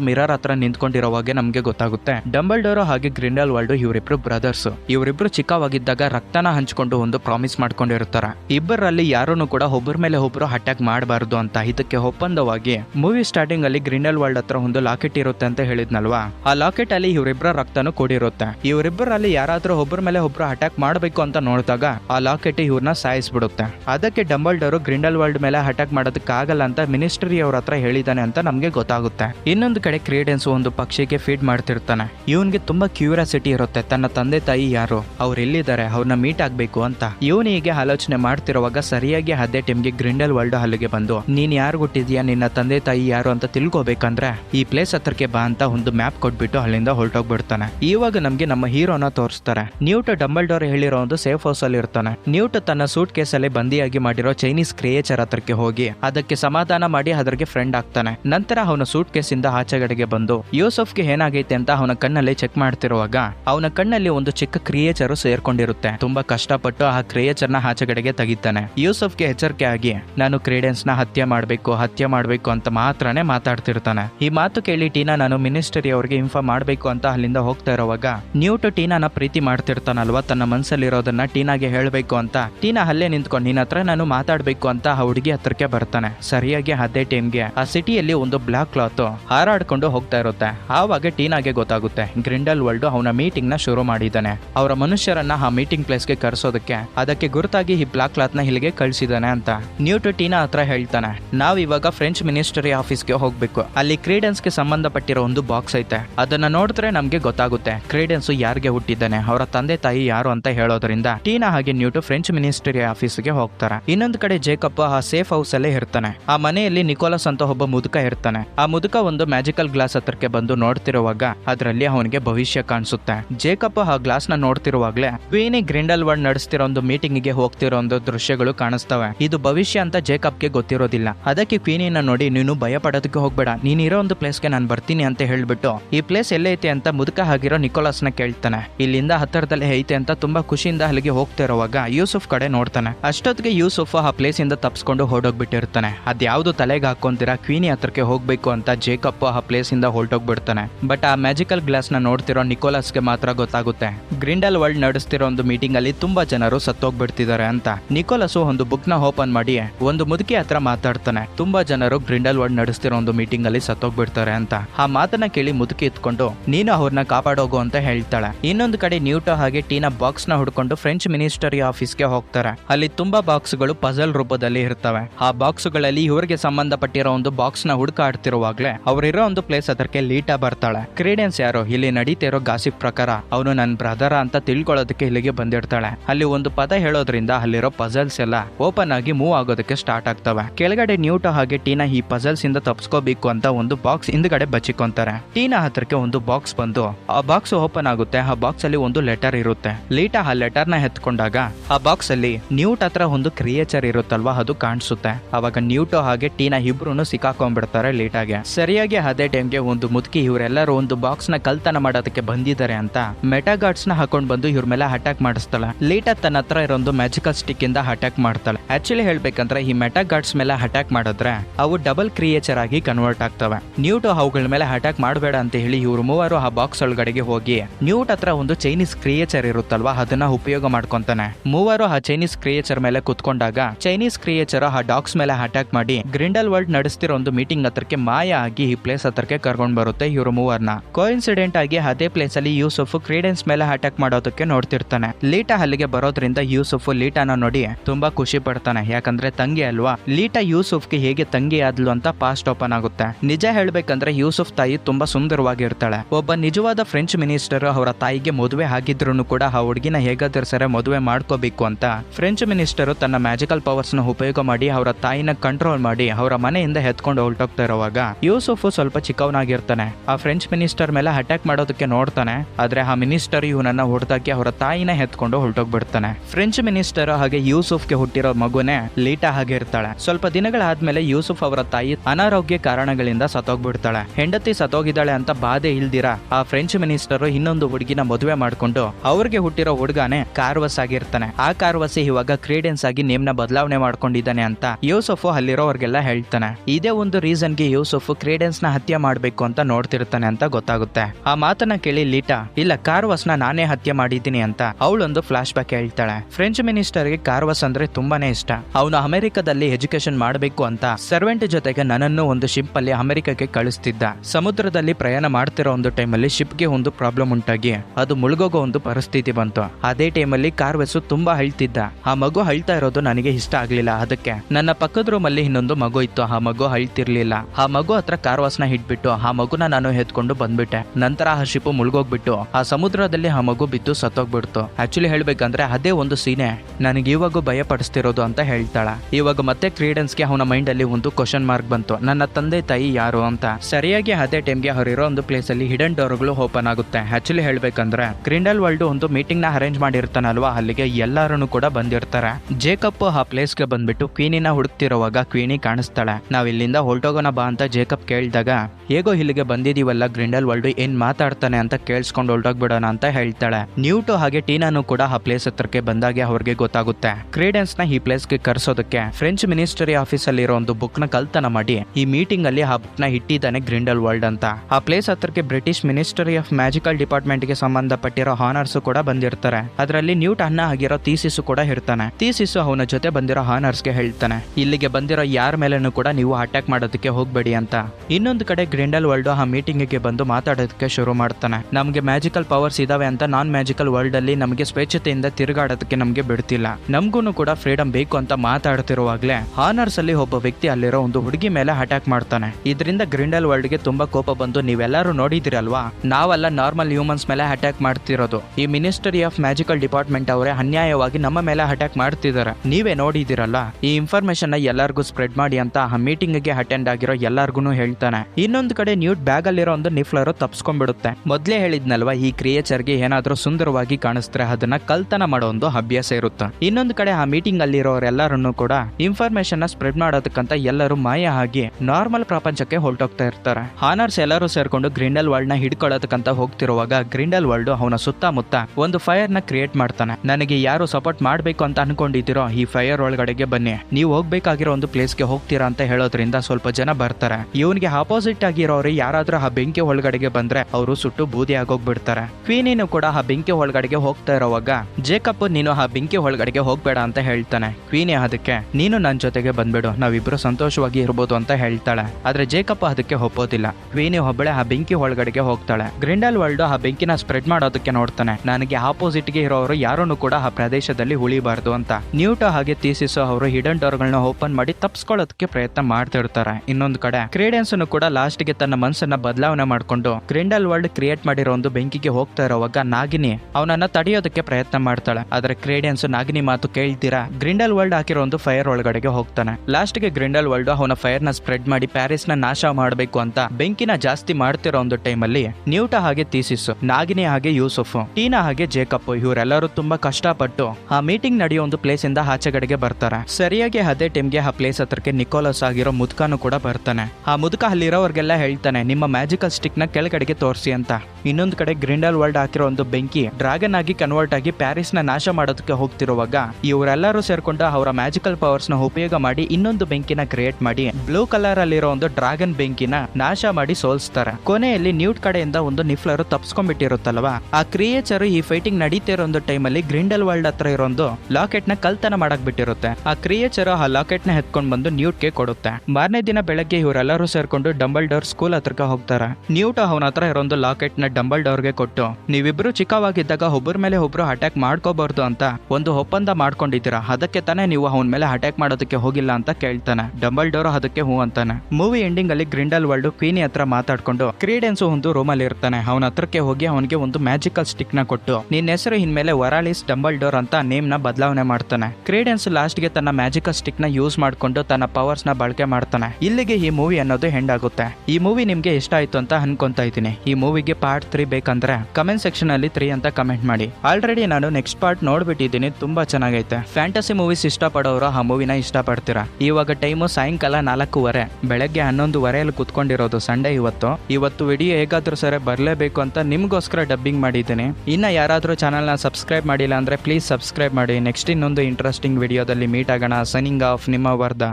ಮಿರರ್ ಹತ್ರ ನಿಂತ್ಕೊಂಡಿರೋವಾಗೆ ನಮ್ಗೆ ಗೊತ್ತಾಗುತ್ತೆ. ಡಂಬಲ್ ಡೋರೋ ಹಾಗೆ ಗ್ರಿಂಡಲ್ ವರ್ಲ್ಡ್ ಇವರಿಬ್ರು ಬ್ರದರ್ಸ್ ಇವರಿಬ್ರು ಚಿಕ್ಕವಾಗಿದ್ದಾಗ ರಕ್ತನ ಹಂಚಿಕೊಂಡು ಒಂದು ಪ್ರಾಮಿಸ್ ಮಾಡ್ಕೊಂಡಿರುತ್ತಾರೆ ಇಬ್ಬರಲ್ಲಿ ಯಾರನ್ನು ಕೂಡ ಒಬ್ಬರ ಮೇಲೆ ಒಬ್ರು ಅಟ್ಯಾಕ್ ಮಾಡಬಾರದು ಅಂತ ಇದಕ್ಕೆ ಒಪ್ಪಂದವಾಗಿ ಮೂವಿ ಸ್ಟಾರ್ಟಿಂಗ್ ಅಲ್ಲಿ ಗ್ರಿಂಡಲ್ ವರ್ಲ್ಡ್ ಹತ್ರ ಒಂದು ಲಾಕೆಟ್ ಇರುತ್ತೆ ಅಂತ ಹೇಳಿದ್ನಲ್ವಾ? ಆ ಲಾಕೆಟ್ ಅಲ್ಲಿ ಇವರಿಬ್ಬರ ರಕ್ತನು ಕೂಡಿರುತ್ತೆ. ಇವರಿಬ್ಬರಲ್ಲಿ ಯಾರಾದ್ರೂ ಒಬ್ಬರ ಮೇಲೆ ಒಬ್ರು ಅಟ್ಯಾಕ್ ಮಾಡಬೇಕು ಅಂತ ನೋಡಿದಾಗ ಆ ಲಾಕೆಟ್ ಇವ್ರನ್ನ ಸಾಯಿಸ್ಬಿಡುತ್ತೆ. ಅದಕ್ಕೆ ಡಂಬಲ್ ಡೋರು ಗ್ರಿಂಡಲ್ ವರ್ಲ್ಡ್ ಮೇಲೆ ಅಟ್ಯಾಕ್ ಮಾಡೋದಕ್ಕಾಗಲ್ಲ ಅಂತ ಮಿನಿಸ್ಟ್ರಿ ಅವ್ರ ಹತ್ರ ಹೇಳಿದಾನೆ ಅಂತ ನಮ್ಗೆ ಗೊತ್ತಾಗುತ್ತೆ. ಇನ್ನೊಂದು ಕಡೆ ಕ್ರೀಡೆನ್ಸ್ ಒಂದು ಪಕ್ಷಿಗೆ ಫೀಡ್ ಮಾಡ್ತಿರ್ತಾನೆ. ಇವನ್ಗೆ ತುಂಬಾ ಕ್ಯೂರಿಯಾಸಿಟಿ ಇರುತ್ತೆ. ತನ್ನ ತಂದೆ ತಾಯಿ ಯಾರು? ಅವ್ರು ಎಲ್ಲಿದ್ದಾರೆ? ಅವ್ರನ್ನ ಮೀಟ್ ಆಗ್ಬೇಕು ಅಂತ. ಇವನು ಹೀಗೆ ಆಲೋಚನೆ ಮಾಡ್ತಿರುವಾಗ ಸರಿಯಾಗಿ ಅದೇ ಟೈಮ್ಗೆ ಗ್ರಿಂಡಲ್ ವರ್ಲ್ಡ್ ಹಲ್ಲಿಗೆ ಬಂದು, ನೀನ್ ಯಾರು ಹುಟ್ಟಿದ್ಯಾ? ನಿನ್ನ ತಂದೆ ತಾಯಿ ಯಾರು ಅಂತ ತಿಳ್ಕೊಬೇಕಂದ್ರೆ, ಈ ಪ್ಲೇಸ್ ಹತ್ರಕ್ಕೆ ಬಾ ಅಂತ ಒಂದು ಮ್ಯಾಪ್ ಕೊಟ್ಬಿಟ್ಟು ಅಲ್ಲಿಂದ ಹೊರಟೋಗ್ಬಿಡ್ತಾನೆ. ಇವಾಗ ನಮ್ಗೆ ನಮ್ಮ ಹೀರೋನ ತೋರಿಸ್ತಾರೆ. ನ್ಯೂಟ್ ಡಂಬಲ್ ಡೋರ್ ಹೇಳಿರೋ ಒಂದು ಸೇಫ್ ಹೌಸ್ ಅಲ್ಲಿ ಇರ್ತಾನೆ. ನ್ಯೂಟ್ ತನ್ನ ಸೂಟ್ ಕೇಸ್ ಅಲ್ಲಿ ಬಂದಿಯಾಗಿ ಮಾಡಿರೋ ಚೈನೀಸ್ ಕ್ರಿಯೇಚರ್ ಹತ್ರಕ್ಕೆ ಹೋಗಿ, ಅದಕ್ಕೆ ಸಮಾಧಾನ ಮಾಡಿ ಅದರಿಗೆ ಫ್ರೆಂಡ್ ಆಗ್ತಾನೆ. ನಂತರ ಅವನ ಸೂಟ್ ಕೇಸ್ ಇಂದ ಆಚೆಗಡೆಗೆ ಬಂದು ಯೂಸಫ್ಗೆ ಏನಾಗೈತೆ ಅಂತ ಅವನ ಕಣ್ಣಲ್ಲಿ ಚೆಕ್ ಮಾಡ್ತಿರುವಾಗ, ಅವನ ಕಣ್ಣಲ್ಲಿ ಒಂದು ಚಿಕ್ಕ ಕ್ರಿಯೇಚರ್ ಸೇರ್ಕೊಂಡಿರುತ್ತೆ. ತುಂಬಾ ಕಷ್ಟಪಟ್ಟು ಆ ಕ್ರಿಯೇಚರ್ನ ಆಚೆಗಡೆಗೆ ತೆಗಿತಾನೆ. ಯೂಸಫ್ಗೆ ಎಚ್ಚರಿಕೆ ಆಗಿ, ನಾನು ಕ್ರೀಡೆನ್ಸ್ನ ಹತ್ಯೆ ಮಾಡಬೇಕು ಹತ್ಯೆ ಮಾಡಬೇಕು ಅಂತ ಮಾತ್ರನೇ ಮಾತಾಡ್ತಿರ್ತಾನೆ. ಈ ಮಾತು ಕೇಳಿ ಟೀನಾ ನಾನು ಮಿನಿಸ್ಟರಿ ಅವರಿಗೆ ಇನ್ಫಾರ್ಮ್ ಮಾಡಬೇಕು ಅಂತ ಅಲ್ಲಿಂದ ಹೋಗ್ತಾ ಇರುವಾಗ, ನ್ಯೂಟು ಟೀನಾನ ಪ್ರೀತಿ ಮಾಡ್ತಿರ್ತಾನಲ್ವಾ? ತನ್ನ ಮನ್ಸಲ್ಲಿರೋದನ್ನ ಟೀನಾಗೆ ಹೇಳಬೇಕು ಅಂತ. ಟೀನಾ ಅಲ್ಲೇ ನಿಂತ್ಕೊಂಡು, ನಿನ್ನ ಹತ್ರ ನಾನು ಮಾತಾಡಬೇಕು ಅಂತ ಆ ಹುಡುಗಿ ಹತ್ರಕ್ಕೆ ಬರ್ತಾನೆ. ಸರಿಯಾಗಿ ಅದೇ ಟೈಮ್ಗೆ. ಆ ಸಿಟಿಯಲ್ಲಿ ಒಂದು ಬ್ಲಾಕ್ ಕ್ಲಾತ್ ಹಾರಾಡ್ಕೊಂಡು ಹೋಗ್ತಾ ಇರುತ್ತೆ. ಆವಾಗ ಟೀನಾಗೆ ಗೊತ್ತಾಗುತ್ತೆ. ಗ್ರಿಂಡಲ್ ವರ್ಲ್ಡ್ ಅವನ ಮೀಟಿಂಗ್ನ ಶುರು ಮಾಡಿದ್ದಾನೆ. ಅವರ ಮನುಷ್ಯರನ್ನ ಆ ಮೀಟಿಂಗ್ ಪ್ಲೇಸ್ಗೆ ಕರೆಸೋದಕ್ಕೆ. ಅದಕ್ಕೆ ಗುರುತಾಗಿ ಈ ಬ್ಲಾಕ್ನ ಇಲ್ಲಿಗೆ ಕಳಿಸಿದಾನೆ ಅಂತ. ನ್ಯೂಟು ಟೀನಾ ಹತ್ರ ಹೇಳ್ತಾನೆ, ನಾವ್ ಇವಾಗ ಫ್ರೆಂಚ್ ಮಿನಿಸ್ಟರಿ ಆಫೀಸ್ಗೆ ಹೋಗ್ಬೇಕು. ಅಲ್ಲಿ ಕ್ರೀಡೆನ್ಸ್ಗೆ ಸಂಬಂಧಪಟ್ಟಿರೋ ಒಂದು ಬಾಕ್ಸ್ ಐತೆ. ಅದನ್ನ ನೋಡಿದ್ರೆ ನಮ್ಗೆ ಗೊತ್ತಾಗುತ್ತೆ. ಕ್ರೀಡೆನ್ಸ್ ಯಾರಿಗೆ ಹುಟ್ಟಿದ್ದಾನೆ, ಅವರ ತಂದೆ ತಾಯಿ ಯಾರು ಅಂತ ಹೇಳೋದ್ರಿಂದ ಟೀನಾ ಹಾಗೆ ನ್ಯೂಟು ಫ್ರೆಂಚ್ ಮಿನಿಸ್ಟರಿ ಆಫೀಸ್ಗೆ ಹೋಗ್ತಾರೆ. ಇನ್ನೊಂದು ಕಡೆ ಜೇಕಪ್ ಆ ಸೇಫ್ ಹೌಸ್ ಅಲ್ಲೇ ಇರ್ತಾನೆ. ಆ ಮನೆಯಲ್ಲಿ ನಿಕೋಲಸ್ ಅಂತ ಒಬ್ಬ ಮುದುಕ ಇರ್ತಾನೆ. ಆ ಮುದುಕ ಒಂದು ಮ್ಯಾಜಿಕಲ್ ಗ್ಲಾಸ್ ಹತ್ರಕ್ಕೆ ಬಂದು ನೋಡ್ತಿರುವಾಗ ಅದರಲ್ಲಿ ಅವನಿಗೆ ಭವಿಷ್ಯ ಕಾಣಿಸುತ್ತೆ. ಜೇಕಪ್ ಆ ಗ್ಲಾಸ್ನ ನೋಡ್ತಿರುವಾಗ್ಲೇ ಕ್ವೀನಿ ಗ್ರಿಂಡಲ್ ವರ್ಡ್ ನಡೆಸ್ತಿರೋ ಒಂದು ಮೀಟಿಂಗ್ಗೆ ಹೋಗ್ತಿರೋ ಒಂದು ದೃಶ್ಯಗಳು ಕಾಣಿಸ್ತವೆ. ಇದು ಭವಿಷ್ಯ ಅಂತ ಜೇಕಪ್ಗೆ ಗೊತ್ತಿರೋದಿಲ್ಲ. ಅದಕ್ಕೆ ಕ್ವೀನಿನ ನೋಡಿ, ನೀನು ಭಯ ಪಡೋದಕ್ಕೆ ಹೋಗ್ಬೇಡ. ನೀನ್ ಇರೋ ಒಂದು ಪ್ಲೇಸ್ಗೆ ನಾನು ಬರ್ತೀನಿ ಅಂತ ಹೇಳ್ಬಿಟ್ಟು, ಈ ಪ್ಲೇಸ್ ಎಲ್ಲೈತೆ ಅಂತ ಮುದುಕ ಆಗಿರೋ ನಿಕೋಲಾಸ್ನ ಕೇಳ್ತಾನೆ. ಇಲ್ಲಿಂದ ಹತ್ತಿರದಲ್ಲಿ ಐತೆ ಅಂತ ತುಂಬಾ ಖುಷಿಯಿಂದ ಅಲ್ಲಿಗೆ ಹೋಗ್ತಿರುವಾಗ ಯೂಸುಫ್ ಕಡೆ ನೋಡ್ತಾನೆ. ಅಷ್ಟೊತ್ತಿಗೆ ಯೂಸುಫ್ ಆ ಪ್ಲೇಸ್ ಇಂದ ತಪ್ಸ್ಕೊಂಡು ಹೊರಡೋಗ್ಬಿಟ್ಟಿರ್ತಾನೆ ಅದ್ಯಾವುದು ತಲೆಗೆ ಹಾಕೊಂತೀರಾ ಕ್ವೀನಿ ಹತ್ರಕ್ಕೆ ಹೋಗ್ಬೇಕು ಅಂತ ಜೇಕಪ್ ಆ ಪ್ಲೇಸ್ ಇಂದ ಹೊರಟೋಗ್ಬಿಡ್ತಾನೆ. ಬಟ್ ಆ ಮ್ಯಾಜಿಕಲ್ ಗ್ಲಾಸ್ನ ನೋಡ್ತಿರೋ ನಿಕೋಲಸ್ಗೆ ಮಾತ್ರ ಗೊತ್ತಾಗುತ್ತೆ. ಗ್ರಿಂಡಲ್ ವರ್ಲ್ಡ್ ನಡೆಸ್ತಿರೋ ಒಂದು ಮೀಟಿಂಗ್ ಅಲ್ಲಿ ತುಂಬಾ ಜನರು ಸತ್ತೋಗ್ಬಿಡ್ತಿದ್ದಾರೆ ಅಂತ. ನಿಕೋಲಸ್ ಒಂದು ಬುಕ್ನ ಓಪನ್ ಮಾಡಿ ಒಂದು ಮುದುಕಿ ಹತ್ರ ಮಾತಾಡ್ತಾನೆ. ತುಂಬಾ ಜನರು ಗ್ರಿಂಡಲ್ ವರ್ಲ್ಡ್ ನಡೆಸ್ತಿರೋ ಒಂದು ಮೀಟಿಂಗ್ ಅಲ್ಲಿ ಸತ್ತೋಗ್ಬಿಡ್ತಾರೆ ಅಂತ. ಆ ಮಾತನ್ನ ಕೇಳಿ ಮುದುಕಿ ಇತ್ಕೊಂಡು ನೀನು ಅವ್ರನ್ನ ಕಾಪಾಡೋಗು ಅಂತ ಹೇಳ್ತಾಳೆ. ಇನ್ನೊಂದು ಕಡೆ ನ್ಯೂಟೋ ಹಾಗೆ ಟೀನಾ ಬಾಕ್ಸ್ನ ಹುಡ್ಕೊಂಡು ಫ್ರೆಂಚ್ ಮಿನಿಸ್ಟರಿ ಆಫೀಸ್ಗೆ ಹೋಗ್ತಾರೆ. ಅಲ್ಲಿ ತುಂಬಾ ಬಾಕ್ಸ್ಗಳು ಪಜಲ್ ರೂಪದಲ್ಲಿ ಇರ್ತವೆ. ಆ ಬಾಕ್ಸ್ಗಳಲ್ಲಿ ಇವರಿಗೆ ಸಂಬಂಧಪಟ್ಟಿರೋ ಒಂದು ಬಾಕ್ಸ್ನ ಹುಡುಕಾಡ್ತಿರುವಾಗ್ಲೇ ಅವರಿರೋ ಒಂದು ಪ್ಲೇಸ್ ಅದಕ್ಕೆ ಲೀಟಾ ಬರ್ತಾಳೆ. ಕ್ರೀಡೆನ್ಸ್ ಯಾರು ಇಲ್ಲಿ ನಡೀತಿರೋ ಗಾಸಿಪ್ ಪ್ರಕಾರ ಅವನು ನನ್ನ ಬ್ರದರ ಅಂತ ತಿಳ್ಕೊಳ್ಳೋದಕ್ಕೆ ಇಲ್ಲಿಗೆ ಬಂದಿರ್ತಾಳೆ. ಅಲ್ಲಿ ಒಂದು ಪದ ಹೇಳೋದ್ರಿಂದ ಅಲ್ಲಿರೋ ಪಜಲ್ಸ್ ಎಲ್ಲ ಓಪನ್ ಆಗಿ ಮೂವ್ ಆಗೋದಕ್ಕೆ ಸ್ಟಾರ್ಟ್ ಆಗ್ತವೆ. ಕೆಳಗಡೆ ನ್ಯೂಟೋ ಹಾಗೆ ಟೀನಾ ಈ ಪಜಲ್ಸ್ ಇಂದ ತಪ್ಸ್ಕೋಬೇಕು ಅಂತ ಒಂದು ಬಾಕ್ಸ್ ಹಿಂದ್ಗಡೆ ಬಚ್ಚಿಕೊಂತಾರೆ. ಟೀನಾ ಹತ್ರಕ್ಕೆ ಒಂದು ಬಾಕ್ಸ್ ಬಂದು ಆ ಬಾಕ್ಸ್ ಓಪನ್ ಆಗುತ್ತೆ. ಆ ಬಾಕ್ಸ್ ಅಲ್ಲಿ ಒಂದು ಲೆಟರ್ ಇರುತ್ತೆ. ಲೀಟಾ ಆ ಲೆಟರ್ನ ಎತ್ಕೊಂಡಾಗ ಆ ಬಾಕ್ಸ್ ಅಲ್ಲಿ ನ್ಯೂಟ್ ಹತ್ರ ಒಂದು ಕ್ರಿಯೇಚರ್ ಇರುತ್ತಲ್ವಾ ಅದು ಕಾಣಿಸುತ್ತೆ. ಅವಾಗ ನ್ಯೂಟೋ ಹಾಗೆ ಟೀನಾ ಇಬ್ರು ಸಿಕ್ಕಾಕೊಂಡ್ಬಿಡ್ತಾರೆ ಲೀಟಾಗೆ. ಸರಿಯಾಗಿ ಅದೇ ಟೈಮ್ಗೆ ಒಂದು ಮುದುಕಿ ಇವರೆಲ್ಲರೂ ಒಂದು ಬಾಕ್ಸ್ನ ಕಲ್ತನ ಮಾಡೋದಕ್ಕೆ ಬಂದಿದ್ದಾರೆ ಅಂತ ಮೆಟಾಗಾರ್ಡ್ಸ್ನ ಹಾಕೊಂಡ್ ಬಂದು ಇವ್ರ ಮೇಲೆ ಅಟ್ಯಾಕ್ ಮಾಡಿಸ್ತಾಳೆ. ಲೀಟಾ ತನ್ನ ಹತ್ರ ಇರೋ ಒಂದು ಮ್ಯಾಜಿಕಲ್ ಸ್ಟಿಕ್ ಇಂದ ಅಟ್ಯಾಕ್ ಮಾಡ್ತಾಳೆ. ಆಕ್ಚುಲಿ ಹೇಳ್ಬೇಕಂದ್ರೆ ಈ ಮೆಟಾಗಾರ್ಡ್ಸ್ ಮೇಲೆ ಅಟ್ಯಾಕ್ ಮಾಡಿದ್ರೆ ಅವು ಡಬಲ್ ಕ್ರಿಯೇಚರ್ ಆಗಿ ಕನ್ವರ್ಟ್ ಆಗ್ತವೆ. ನ್ಯೂಟೋ ಅವುಗಳ ಮೇಲೆ ಅಟ್ಯಾಕ್ ಮಾಡಬೇಡ ಅಂತ ಹೇಳಿ ಇವರು ಮೂವರು ಆ ಬಾಕ್ಸ್ ಒಳಗಡೆಗೆ ಹೋಗಿ ನ್ಯೂಟ್ ಹತ್ರ ಒಂದು ಚೈನೀಸ್ ಕ್ರಿಯೇಚರ್ ಇರುತ್ತಲ್ವಾ, ಅದನ್ನ ಉಪಯೋಗ ಮಾಡ್ಕೊಂತಾನೆ. ಮೂವರು ಆ ಚೈನೀಸ್ ಕ್ರಿಯೇಚರ್ ಮೇಲೆ ಕುತ್ಕೊಂಡಾಗ ಚೈನೀಸ್ ಕ್ರಿಯೇಚರ್ ಆ ಡಾಗ್ಸ್ ಮೇಲೆ ಅಟ್ಯಾಕ್ ಮಾಡಿ ಗ್ರಿಂಡಲ್ ವರ್ಲ್ಡ್ ನಡೆಸ್ತಿರೋ ಒಂದು ಮೀಟಿಂಗ್ ಹತ್ರಕ್ಕೆ ಮಾಯ ಆಗಿ ಈ ಪ್ಲೇಸ್ ಹತ್ರಕ್ಕೆ ಕರ್ಕೊಂಡ್ ಬರುತ್ತೆ. ಇವರು ಮೂವರ್ನ. ಕೋಇನ್ಸಿಡೆಂಟ್ ಆಗಿ ಅದೇ ಪ್ಲೇಸ್ ಅಲ್ಲಿ ಯೂಸುಫ್ ಕ್ರೀಡೆನ್ಸ್ ಮೇಲೆ ಅಟ್ಯಾಕ್ ಮಾಡೋದಕ್ಕೆ ನೋಡ್ತಿರ್ತಾನೆ. ಲೀಟಾ ಅಲ್ಲಿಗೆ ಬರೋದ್ರಿಂದ ಯೂಸುಫ್ ಲೀಟಾನ ನೋಡಿ ತುಂಬಾ ಖುಷಿ ಪಡ್ತಾನೆ. ಯಾಕಂದ್ರೆ ತಂಗಿ ಅಲ್ವಾ? ಲೀಟಾ ಯೂಸುಫ್ಗೆ ಹೇಗೆ ತಂಗಿ ಆದ್ಲು ಅಂತ ಪಾಸ್ಟ್ ಓಪನ್ ಆಗುತ್ತೆ. ನಿಜ ಹೇಳ್ಬೇಕಂದ್ರೆ ಯೂಸುಫ್ ತಾಯಿ ತುಂಬಾ ಸುಂದರವಾಗಿರ್ತಾಳೆ. ಒಬ್ಬ ನಿಜವಾದ ಫ್ರೆಂಚ್ ಮಿನಿಸ್ಟರ್ ಅವರ ತಾಯಿಗೆ ಮದುವೆ ಆಗಿದ್ರು ಕೂಡ ಆ ಹುಡುಗಿನ ಹೇಗಾದ್ರೂ ಮದುವೆ ಮಾಡ್ಕೋಬೇಕು ಅಂತ ಫ್ರೆಂಚ್ ಮಿನಿಸ್ಟರ್ ತನ್ನ ಮ್ಯಾಜಿಕಲ್ ಪವರ್ಸ್ನ ಉಪಯೋಗ ಮಾಡಿ ಅವರ ತಾಯಿನ ಕಂಟ್ರೋಲ್ ಮಾಡಿ ಅವರ ಮನೆಯಿಂದ ಎತ್ಕೊಂಡು ಹೊರಟೋಗ್ತಾ ಇರುವಾಗ ಯೂಸುಫ್ ಸ್ವಲ್ಪ ಚಿಕ್ಕವನಾಗಿರ್ತಾನೆ. ಆ ಫ್ರೆಂಚ್ ಮಿನಿಸ್ಟರ್ ಮೇಲೆ ಅಟ್ಯಾಕ್ ಮಾಡೋದಕ್ಕೆ ನೋಡ್ತಾನೆ. ಆದ್ರೆ ಆ ಮಿನಿಸ್ಟರ್ ಇವನನ್ನ ಹೊಡೆದಾಕಿ ಅವರ ತಾಯಿನ ಎತ್ಕೊಂಡು ಹೊರಟೋಗ್ಬಿಡ್ತಾನೆ. ಫ್ರೆಂಚ್ ಮಿನಿಸ್ಟರ್ ಹಾಗೆ ಯೂಸುಫ್ಗೆ ಹುಟ್ಟಿರೋ ಮಗುನೇ ಲೀಟಾ ಹಾಗೆ ಇರ್ತಾಳೆ. ಸ್ವಲ್ಪ ದಿನಗಳಾದ್ಮೇಲೆ ಯೂಸುಫ್ ಅವರ ತಾಯಿ ಅನಾರೋಗ್ಯ ಕಾರಣಗಳಿಂದ ಸತ್ತೋಗ್ಬಿಡ್ತಾಳೆ. ಹೆಂಡತಿ ಸತ್ತೋಗಿದ್ದಾಳೆ ಅಂತ ಬಾಧೆ ಇಲ್ದಿರಾ, ಆ ಫ್ರೆಂಚ್ ಮಿನಿಸ್ಟರ್ ಇನ್ನೊಂದು ಹುಡುಗಿನ ಮದುವೆ ಮಾಡ್ಕೊಂಡು ಅವ್ರಿಗೆ ಹುಟ್ಟಿರೋ ಹುಡುಗಾನೆ ಕಾರ್ವಸ್ ಆಗಿರ್ತಾನೆ ಆ ಕಾರ್ವಸ್ ಇವಾಗ ಕ್ರೀಡೆನ್ಸ್ ಆಗಿ ನೇಮ್ನ ಬದಲಾವಣೆ ಮಾಡ್ಕೊಂಡಿದ್ದಾನೆ ಅಂತ ಯೂಸುಫ್ ಅಲ್ಲಿರೋರ್ಗೆಲ್ಲ ಹೇಳ್ತಾನೆ. ಇದೇ ಒಂದು ರೀಸನ್ಗೆ ಯೂಸುಫ್ ಕ್ರೀಡೆನ್ಸ್ನ ಹತ್ಯೆ ಮಾಡ್ಬೇಕು ಅಂತ ನೋಡ್ತಿರ್ತಾನೆ ಅಂತ ಗೊತ್ತಾಗುತ್ತೆ. ಆ ಮಾತನ್ನ ಕೇಳಿ ಲೀಟಾ, ಇಲ್ಲ ಕಾರ್ವಾಸ್ ನಾನೇ ಹತ್ಯೆ ಮಾಡಿದ್ದೀನಿ ಅಂತ ಅವಳೊಂದು ಫ್ಲಾಶ್ ಬ್ಯಾಕ್ ಹೇಳ್ತಾಳೆ. ಫ್ರೆಂಚ್ ಮಿನಿಸ್ಟರ್ಗೆ ಕಾರ್ವಾಸ್ ಅಂದ್ರೆ ತುಂಬಾನೇ ಇಷ್ಟ. ಅವನು ಅಮೆರಿಕದಲ್ಲಿ ಎಜುಕೇಶನ್ ಮಾಡಬೇಕು ಅಂತ ಸರ್ವೆಂಟ್ ಜೊತೆಗೆ ನನ್ನನ್ನು ಒಂದು ಶಿಪ್ ಅಲ್ಲಿ ಅಮೆರಿಕಕ್ಕೆ ಕಳಿಸ್ತಿದ್ದ. ಸಮುದ್ರದಲ್ಲಿ ಪ್ರಯಾಣ ಮಾಡ್ತಿರೋ ಒಂದು ಟೈಮಲ್ಲಿ ಶಿಪ್ಗೆ ಒಂದು ಪ್ರಾಬ್ಲಮ್ ಉಂಟಾಗಿ ಅದು ಮುಳುಗೋಗೋ ಒಂದು ಪರಿಸ್ಥಿತಿ ಬಂತು. ಅದೇ ಟೈಮಲ್ಲಿ ಕಾರ್ವೆಸ್ ತುಂಬಾ ಅಳ್ತಿದ್ದ. ಆ ಮಗು ಅಳ್ತಾ ಇರೋದು ನನಗೆ ಇಷ್ಟ ಆಗ್ಲಿಲ್ಲ. ಅದಕ್ಕೆ ನನ್ನ ಪಕ್ಕದ ರೂಮಲ್ಲಿ ಅಲ್ಲಿ ಇನ್ನೊಂದು ಮಗು ಇತ್ತು. ಆ ಮಗು ಅಳ್ತಿರ್ಲಿಲ್ಲ. ಆ ಮಗು ಹತ್ರ ಕಾರ್ವಾಸ್ನ ಹಿಡ್ಬಿಟ್ಟು ಆ ಮಗುನ ನಾನು ಎತ್ಕೊಂಡು ಬಂದ್ಬಿಟ್ಟೆ. ನಂತರ ಆ ಶಿಪ್ ಮುಳುಗೋಗ್ಬಿಟ್ಟು, ಆ ಸಮುದ್ರದಲ್ಲಿ ಆ ಮಗು ಬಿದ್ದು ಸತ್ತೋಗ್ಬಿಡ್ತು. ಆಕ್ಚುಲಿ ಹೇಳ್ಬೇಕಂದ್ರೆ ಅದೇ ಒಂದು ಸೀನೆ. ನನಗೆ ಇವಾಗ ಭಯ ಪಡಿಸ್ತಿರೋದು ಅಂತ ಹೇಳ್ತಾಳ. ಇವಾಗ ಮತ್ತೆ ಕ್ರೀಡೆನ್ಸ್ಗೆ ಅವನ ಮೈಂಡ್ ಅಲ್ಲಿ ಒಂದು ಕ್ವಶನ್ ಮಾರ್ಕ್ ಬಂತು. ನನ್ನ ತಂದೆ ತಾಯಿ ಯಾರು ಅಂತ. ಸರಿಯಾಗಿ ಅದೇ ಟೈಮ್ಗೆ ಅವರಿರೋ ಒಂದು ಪ್ಲೇಸ್ ಅಲ್ಲಿ ಹಿಡನ್ ಡೋರ್ಗಳು ಓಪನ್ ಆಗುತ್ತೆ. ಆಕ್ಚುಲಿ ಹೇಳ್ಬೇಕಂದ್ರೆ ಕ್ರಿಂಡಲ್ ವರ್ಲ್ಡ್ ಒಂದು ಮೀಟಿಂಗ್ನ ಅರೇಂಜ್ ಮಾಡಿರ್ತಾನಲ್ವಾ? ಅಲ್ಲಿಗೆ ಎಲ್ಲಾರು ಕೂಡ ಬಂದಿರ್ತಾರೆ. ಜೇಕಪ್ ಆ ಪ್ಲೇಸ್ಗೆ ಬಂದ್ಬಿಟ್ಟು ಕ್ವೀನಿನ ಹುಡುಕ್ತಿರುವಾಗ ಕ್ವೀನಿ ಕಾಣಿಸ್ತಾಳೆ. ನಾವ್ ಇಲ್ಲಿಂದ ಹೊರಟೋಗೋಣ ಬಾ ಅಂತ ಜೇಕಪ್ ಕೇಳಿದಾಗ, ಹೇಗೋ ಇಲ್ಲಿಗೆ ಬಂದಿದೀವಲ್ಲ, ಗ್ರಿಂಡಲ್ ವರ್ಲ್ಡ್ ಏನ್ ಮಾತಾಡ್ತಾನೆ ಅಂತ ಕೇಳಿಸ್ಕೊಂಡು ಹೊರಟೋಗ್ಬಿಡೋಣ ಅಂತ ಹೇಳ್ತಾಳೆ. ನ್ಯೂಟು ಹಾಗೆ ಟೀನಾನು ಕೂಡ ಆ ಪ್ಲೇಸ್ ಹತ್ರಕ್ಕೆ ಬಂದಾಗೆ ಅವ್ರಿಗೆ ಗೊತ್ತಾಗುತ್ತೆ. ಕ್ರೀಡೆನ್ಸ್ನ ಈ ಪ್ಲೇಸ್ಗೆ ಕರ್ಸೋದಕ್ಕೆ ಫ್ರೆಂಚ್ ಮಿನಿಸ್ಟರಿ ಆಫೀಸ್ ಅಲ್ಲಿ ಇರೋ ಒಂದು ಬುಕ್ನ ಕಲ್ತನ ಮಾಡಿ, ಈ ಮೀಟಿಂಗ್ ಅಲ್ಲಿ ಆ ಬುಕ್ನ ಇಟ್ಟಿದ್ದಾನೆ ಗ್ರಿಂಡಲ್ ವರ್ಲ್ಡ್ ಅಂತ. ಆ ಪ್ಲೇಸ್ ಹತ್ರಕ್ಕೆ ಬ್ರಿಟಿಷ್ ಮಿನಿಸ್ಟರಿ ಆಫ್ ಮ್ಯಾಜಿಕಲ್ ಡಿಪಾರ್ಟ್ಮೆಂಟ್ಗೆ ಸಂಬಂಧಪಟ್ಟಿರೋ ಹಾನರ್ಸ್ ಕೂಡ ಬಂದಿರ್ತಾರೆ. ಅದರಲ್ಲಿ ನ್ಯೂಟ್ ಅನ್ನ ಆಗಿರೋ ತೀಸಿಸು ಕೂಡ ಇರ್ತಾನೆ. ತೀಸಿಸು ಅವನ ಜೊತೆ ಬಂದಿರೋ ಹಾನರ್ಸ್ಗೆ ಹೇಳ್ತಾನೆ, ಇಲ್ಲಿಗೆ ಬಂದಿರೋ ಯಾರ ಮೇಲೇನು ಕೂಡ ನೀವು ಅಟ್ಯಾಕ್ ಮಾಡೋದಕ್ಕೆ ಹೋಗ್ಬೇಡಿ ಅಂತ. ಇನ್ನೊಂದು ಕಡೆ ಗ್ರಿಂಡಲ್ ವರ್ಲ್ಡ್ ಆ ಮೀಟಿಂಗಿಗೆ ಬಂದು ಮಾತಾಡೋದಕ್ಕೆ ಶುರು ಮಾಡ್ತಾನೆ. ನಮಗೆ ಮ್ಯಾಜಿಕಲ್ ಪವರ್ಸ್ ಇದಾವೆ ಅಂತ ನಾನ್ ಮ್ಯಾಜಿಕಲ್ ವರ್ಲ್ಡ್ ಅಲ್ಲಿ ನಮಗೆ ಸ್ವೇಚ್ಛತೆಯಿಂದ ತಿರುಗಾಡೋದಕ್ಕೆ ನಮಗೆ ಬಿಡ್ತಿಲ್ಲ. ನಮಗೂ ಕೂಡ ಫ್ರೀಡಮ್ ಬೇಕು ಅಂತ ಮಾತಾಡ್ತಿರುವಾಗ್ಲೇ ಹಾನರ್ಸ್ ಅಲ್ಲಿ ಒಬ್ಬ ವ್ಯಕ್ತಿ ಅಲ್ಲಿರೋ ಒಂದು ಹುಡುಗಿ ಮೇಲೆ ಅಟ್ಯಾಕ್ ಮಾಡ್ತಾನೆ. ಇದರಿಂದ ಗ್ರಿಂಡಲ್ ವರ್ಲ್ಡ್ಗೆ ತುಂಬಾ ಕೋಪ ಬಂದು ನೀವೆಲ್ಲರೂ ನೋಡಿದಿರಲ್ವಾ ನಾವೆಲ್ಲ ನಾರ್ಮಲ್ ಹ್ಯೂಮನ್ಸ್ ಮೇಲೆ ಅಟ್ಯಾಕ್ ಮಾಡ್ತಿರೋದು. ಈ ಮಿನಿಸ್ಟ್ರಿ ಆಫ್ ಮ್ಯಾಜಿಕಲ್ ಡಿಪಾರ್ಟ್ಮೆಂಟ್ ಅವರೇ ಅನ್ಯಾಯವಾಗಿ ನಮ್ಮ ಮೇಲೆ ಅಟ್ಯಾಕ್ ಮಾಡ್ತಿದ್ದಾರೆ. ನೀವೇ ನೋಡಿದಿರಲ್ಲ ಈ ಇನ್ಫಾರ್ಮೇಶನ್ ಎಲ್ಲರಿಗೂ ಸ್ಪ್ರೆಡ್ ಮಾಡಿ ಅಂತ ಆ ಮೀಟಿಂಗ್ಗೆ ಅಟೆಂಡ್ ಆಗಿರೋ ಎಲ್ಲಾರ್ಗು ಹೇಳ್ತಾನೆ. ಇನ್ನೊಂದು ಕಡೆ ನ್ಯೂಟ್ ಬ್ಯಾಗ್ ಅಲ್ಲಿರೋ ಒಂದು ನಿಫ್ಲರ್ ತಪ್ಸ್ಕೊಂಡ್ಬಿಡುತ್ತೆ. ಮೊದ್ಲೇ ಹೇಳಿದ್ನಲ್ವಾ, ಈ ಕ್ರಿಯೇಚರ್ಗೆ ಏನಾದ್ರೂ ಸುಂದರವಾಗಿ ಕಾಣಿಸ್ತಾರೆ ಅದನ್ನ ಕಲ್ತನ ಮಾಡೋ ಒಂದು ಅಭ್ಯಾಸ ಇರುತ್ತೆ. ಇನ್ನೊಂದು ಕಡೆ ಆ ಮೀಟಿಂಗ್ ಅಲ್ಲಿರೋರೆಲ್ಲರನ್ನು ಕೂಡ ಇನ್ಫಾರ್ಮೇಶನ್ನ ಸ್ಪ್ರೆಡ್ ಮಾಡೋದಕ್ಕಂತ ಎಲ್ಲರೂ ಮಾಯ ಆಗಿ ನಾರ್ಮಲ್ ಪ್ರಪಂಚಕ್ಕೆ ಹೊರಟೋಗ್ತಾ ಇರ್ತಾರೆ. ಹಾನರ್ಸ್ ಎಲ್ಲರೂ ಸೇರ್ಕೊಂಡು ಗ್ರಿಂಡಲ್ ವರ್ಲ್ಡ್ನ ಹಿಡ್ಕೊಳ್ಳೋದಕ್ಕಂತ ಹೋಗ್ತಿರುವಾಗ ಗ್ರಿಂಡಲ್ ವರ್ಲ್ಡ್ ಅವನ ಸುತ್ತಮುತ್ತ ಒಂದು ಫೈರ್ನ ಕ್ರಿಯೇಟ್ ಮಾಡ್ತಾನೆ. ನನಗೆ ಯಾರು ಸಪೋರ್ಟ್ ಮಾಡ್ಬೇಕು ಅಂತ ಅನ್ಕೊಂಡಿದ್ದೀರೋ ಈ ಫೈರ್ ಒಳಗಡೆಗೆ ಬನ್ನಿ. ನೀವು ಹೋಗ್ಬೇಕಾಗಿರೋ ಒಂದು ಪ್ಲೇಸ್ಗೆ ಹೋಗ್ತೀರಾ ಅಂತ ಹೇಳೋದ್ರಿಂದ ಸ್ವಲ್ಪ ಜನ ಬರ್ತಾರೆ. ಇವನ್ಗೆ ಆಪೋಸಿಟ್ ಆಗಿರೋರು ಯಾರಾದ್ರೂ ಆ ಬೆಂಕಿ ಒಳಗಡೆಗೆ ಬಂದ್ರೆ ಅವರು ಸುಟ್ಟು ಬೂದಿ ಆಗೋಗ್ಬಿಡ್ತಾರೆ. ಕ್ವೀನಿನು ಕೂಡ ಆ ಬೆಂಕಿ ಒಳಗಡೆಗೆ ಹೋಗ್ತಾ ಇರೋವಾಗ ಜೇಕಪ್ ನೀನು ಆ ಬೆಂಕಿ ಒಳಗಡೆಗೆ ಹೋಗ್ಬೇಡ ಅಂತ ಹೇಳ್ತಾನೆ. ಕ್ವೀನಿ ಅದಕ್ಕೆ, ನೀನು ನನ್ನ ಜೊತೆಗೆ ಬಂದ್ಬಿಡು, ನಾವಿಬ್ರು ಸಂತೋಷವಾಗಿ ಇರ್ಬೋದು ಅಂತ ಹೇಳ್ತಾಳೆ. ಆದ್ರೆ ಜೇಕಪ್ ಅದಕ್ಕೆ ಒಪ್ಪೋದಿಲ್ಲ. ಕ್ವೀನಿ ಒಬ್ಬಳೆ ಆ ಬೆಂಕಿ ಒಳಗಡೆಗೆ ಹೋಗ್ತಾಳೆ. ಗ್ರಿಂಡಲ್ ವರ್ಲ್ಡ್ ಆ ಬೆಂಕಿನ ಸ್ಪ್ರೆಡ್ ಮಾಡೋದಕ್ಕೆ ನೋಡ್ತಾನೆ. ನನಗೆ ಆಪೋಸಿಟ್ಗೆ ಇರೋರು ಯಾರನ್ನು ಕೂಡ ಆ ಪ್ರದೇಶದಲ್ಲಿ ಉಳಿಬಾರ್ದು ಅಂತ. ನ್ಯೂಟ ಹಾಗೆ ತೀಸಿಸೋ ಅವರು ಹಿಡನ್ ಡೋರ್ಗಳನ್ನ ಓಪನ್ ಮಾಡಿ ತಪ್ಸ್ಕೊಳ್ಳೋದಕ್ಕೆ ಪ್ರಯತ್ನ ಮಾಡ್ತಿರ್ತಾರೆ. ಇನ್ನೊಂದು ಕಡೆ ಕ್ರೀಡೆನ್ಸ್ ಕೂಡ ಲಾಸ್ಟ್ಗೆ ತನ್ನ ಮನಸ್ಸನ್ನ ಬದಲಾವಣೆ ಮಾಡ್ಕೊಂಡು ಗ್ರಿಂಡಲ್ ವರ್ಲ್ಡ್ ಕ್ರಿಯೇಟ್ ಮಾಡಿರೋ ಒಂದು ಬೆಂಕಿಗೆ ಹೋಗ್ತಾ ಇರೋವಾಗ ನಾಗಿನಿ ಅವನನ್ನ ತಡೆಯೋದಕ್ಕೆ ಪ್ರಯತ್ನ ಮಾಡ್ತಾಳೆ. ಆದ್ರೆ ಕ್ರೇಡಿಯನ್ಸ್ ನಾಗಿನಿ ಮಾತು ಕೇಳ್ತೀರಾ? ಗ್ರಿಂಡಲ್ ವರ್ಲ್ಡ್ ಹಾಕಿರೋ ಒಂದು ಫೈರ್ ಒಳಗಡೆಗೆ ಹೋಗ್ತಾನೆ. ಲಾಸ್ಟ್ಗೆ ಗ್ರಿಂಡಲ್ ವರ್ಲ್ಡ್ ಅವನ ಫೈರ್ನ ಸ್ಪ್ರೆಡ್ ಮಾಡಿ ಪ್ಯಾರಿಸ್ನ ನಾಶ ಮಾಡಬೇಕು ಅಂತ ಬೆಂಕಿನ ಜಾಸ್ತಿ ಮಾಡ್ತಿರೋ ಒಂದು ಟೈಮ್ ಅಲ್ಲಿ ನ್ಯೂಟ ಹಾಗೆ ತೀಸಿಸ್ ನಾಗಿನಿ ಹಾಗೆ ಯೂಸುಫ್ ಟೀನಾ ಹಾಗೆ ಜೇಕಪ್ ಇವರೆಲ್ಲರೂ ತುಂಬಾ ಕಷ್ಟಪಟ್ಟು ಆ ಮೀಟಿಂಗ್ ನಡೆಯೋ ಒಂದು ಪ್ಲೇಸ್ ಇಂದ ಆಚೆಗಡೆಗೆ ಬರ್ತಾರೆ. ಸರಿಯಾಗಿ ಅದೇ ಟೈಮ್ಗೆ ಆ ಪ್ಲೇಸ್ ಹತ್ರಕ್ಕೆ ನಿಕೋಲಸ್ ಆಗಿರೋ ಮುದ್ಕನು ಕೂಡ ಬರ್ತಾನೆ. ಆ ಮುದುಕ ಅಲ್ಲಿರೋರ್ಗೆಲ್ಲ ಹೇಳ್ತಾನೆ, ನಿಮ್ಮ ಮ್ಯಾಜಿಕಲ್ ಸ್ಟಿಕ್ನ ಕೆಳಗಡೆಗೆ ತೋರಿಸಿ ಅಂತ. ಇನ್ನೊಂದು ಕಡೆ ಗ್ರಿಂಡಲ್ ವರ್ಲ್ಡ್ ಹಾಕಿರೋ ಒಂದು ಬೆಂಕಿ ಡ್ರಾಗನ್ ಆಗಿ ಕನ್ವರ್ಟ್ ಆಗಿ ಪ್ಯಾರಿಸ್ನ ನಾಶ ಮಾಡೋದಕ್ಕೆ ಹೋಗ್ತಿರುವಾಗ ಇವರೆಲ್ಲರೂ ಸೇರ್ಕೊಂಡು ಅವರ ಮ್ಯಾಜಿಕಲ್ ಪವರ್ಸ್ನ ಉಪಯೋಗ ಮಾಡಿ ಇನ್ನೊಂದು ಬೆಂಕಿನ ಕ್ರಿಯೇಟ್ ಮಾಡಿ ಬ್ಲೂ ಕಲರ್ ಅಲ್ಲಿರೋ ಒಂದು ಡ್ರಾಗನ್ ಬೆಂಕಿನ ನಾಶ ಮಾಡಿ ಸೋಲ್ಸ್ತಾರೆ. ಕೊನೆಯಲ್ಲಿ ನ್ಯೂಟ್ ಕಡೆಯಿಂದ ಒಂದು ನಿಫ್ಲರ್ ತಪ್ಸ್ಕೊಂಡ್ಬಿಟ್ಟಿರುತ್ತಲ್ವಾ? ಆ ಕ್ರಿಯೇಚರ್ ಈ ಫೈಟಿಂಗ್ ನಡೀತಿರೋ ಒಂದು ಅಲ್ಲಿ ಗ್ರಿಂಡಲ್ ವರ್ಲ್ಡ್ ಹತ್ರ ಇರೋ ಲಾಕೆಟ್ನ ಕಲ್ತನ ಮಾಡಕ್ ಬಿಟ್ಟಿರುತ್ತೆ ಆ ಕ್ರಿಯೇಚರ್ ಆ ಲಾಕೆಟ್ನ ಎತ್ಕೊಂಡ್ ಬಂದು ನ್ಯೂಟ್ಗೆ ಕೊಡುತ್ತೆ. ಮಾರನೇ ದಿನ ಬೆಳಗ್ಗೆ ಇವರೆಲ್ಲರೂ ಸೇರ್ಕೊಂಡು ಡಂಬಲ್ ಡೋರ್ ಸ್ಕೂಲ್ ಹತ್ರಕ್ಕೆ ಹೋಗ್ತಾರೆ. ನ್ಯೂಟ್ ಅವನ ಹತ್ರ ಇರೋ ಒಂದು ಲಾಕೆಟ್ನ ಡಂಬಲ್ ಡೋರ್ಗೆ ಕೊಟ್ಟು, ನೀವಿಬ್ರು ಚಿಕ್ಕವಾಗಿದ್ದಾಗ ಒಬ್ಬರ ಮೇಲೆ ಒಬ್ರು ಅಟ್ಯಾಕ್ ಮಾಡ್ಕೋಬಾರ್ದು ಅಂತ, ಒಂದು ಒಪ್ಪಂದ ಮಾಡ್ಕೊಂಡಿದ್ದೀರಾ? ಅದಕ್ಕೆ ತಾನೆ ನೀವು ಅವನ ಮೇಲೆ ಅಟ್ಯಾಕ್ ಮಾಡೋದಕ್ಕೆ ಹೋಗಿಲ್ಲ ಅಂತ ಕೇಳ್ತಾನೆ. ಡಂಬಲ್ ಡೋರ್ ಅದಕ್ಕೆ ಹೂ ಅಂತಾನೆ. ಮೂವಿ ಎಂಡಿಂಗ್ ಅಲ್ಲಿ ಗ್ರಿಂಡಲ್ ವರ್ಲ್ಡ್ ಕ್ವೀನಿ ಹತ್ರ ಮಾತಾಡ್ಕೊಂಡು ಕ್ರೀಡೆನ್ಸ್ ಒಂದು ರೂಮ್ ಅಲ್ಲಿ ಇರ್ತಾನೆ. ಅವನ ಹತ್ರಕ್ಕೆ ಹೋಗಿ ಅವನಿಗೆ ಒಂದು ಮ್ಯಾಜಿಕಲ್ ಸ್ಟಿಕ್ನ ಕೊಟ್ಟು, ನಿನ್ನ ಹೆಸರು ಇನ್ಮೇಲೆ ವರಾಲಿಸ್ ಡಂಬಲ್ ಡೋರ್ ಅಂತ ನೇಮ್ನ ಬದಲಾವಣೆ ಮಾಡ್ತಾನೆ. ಕ್ರೀಡೆನ್ಸ್ ಲಾಸ್ಟ್ಗೆ ತನ್ನ ಮ್ಯಾಜಿಕಲ್ ಸ್ಟಿಕ್ನ ಯೂಸ್ ಮಾಡ್ಕೊಂಡು ತನ್ನ ಪವರ್ಸ್ನ ಬಳಕೆ ಮಾಡ್ತಾನೆ. ಇಲ್ಲಿಗೆ ಈ ಮೂವಿ ಅನ್ನೋದು ಹೆಂಡ್ ಆಗುತ್ತೆ. ಈ ಮೂವಿ ನಿಮ್ಗೆ ಇಷ್ಟ ಆಯ್ತು ಅಂತ ಅನ್ಕೊಂತಾ ಇದ್ದೀನಿ. ಈ ಮೂವಿಗೆ ಪಾರ್ಟ್ ತ್ರೀ ಬೇಕಂದ್ರೆ ಕಮೆಂಟ್ ಸೆಕ್ಷನ್ ಅಲ್ಲಿ ತ್ರೀ ಅಂತ ಕಮೆಂಟ್ ಮಾಡಿ. ಆಲ್ರೆಡಿ ನಾನು ನೆಕ್ಸ್ಟ್ ಪಾರ್ಟ್ ನೋಡ್ಬಿಟ್ಟಿದ್ದೀನಿ, ತುಂಬಾ ಚೆನ್ನಾಗೈತೆ. ಫ್ಯಾಂಟಸಿ ಮೂವೀಸ್ ಇಷ್ಟಪಡೋರು ಆ ಮೂವಿನ ಇಷ್ಟಪಡ್ತೀರಾ? ಇವಾಗ ಟೈಮು ಸಾಯಂಕಾಲ ನಾಲ್ಕೂವರೆ, ಬೆಳಗ್ಗೆ ಹನ್ನೊಂದುವರೆಯಲ್ಲಿ ಕುತ್ಕೊಂಡಿರೋದು ಸಂಡೇ ಇವತ್ತು. ಇವತ್ತು ವಿಡಿಯೋ ಹೇಗಾದ್ರೂ ಸರಿ ಬರಲೇಬೇಕು ಅಂತ ನಿಮ್ಗೋಸ್ಕರ ಡಬ್ಬಿಂಗ್ ಮಾಡಿದ್ದೀನಿ. ಇನ್ನ ಯಾರಾದರೂ ಚಾನಲ್ನ ಸಬ್ಸ್ಕ್ರೈಬ್ ಮಾಡಿಲ್ಲ ಅಂದ್ರೆ ಪ್ಲೀಸ್ ಸಬ್ಸ್ಕ್ರೈಬ್ ಮಾಡಿ. ನೆಕ್ಸ್ಟ್ ಇನ್ನೊಂದು ಇಂಟ್ರೆಸ್ಟಿಂಗ್ ವಿಡಿಯೋದಲ್ಲಿ ಮೀಟ್ ಆಗೋಣ. ಸನಿಂಗ್ ಆಫ್ ನಿಮ್ಮ ವರ್ಧ.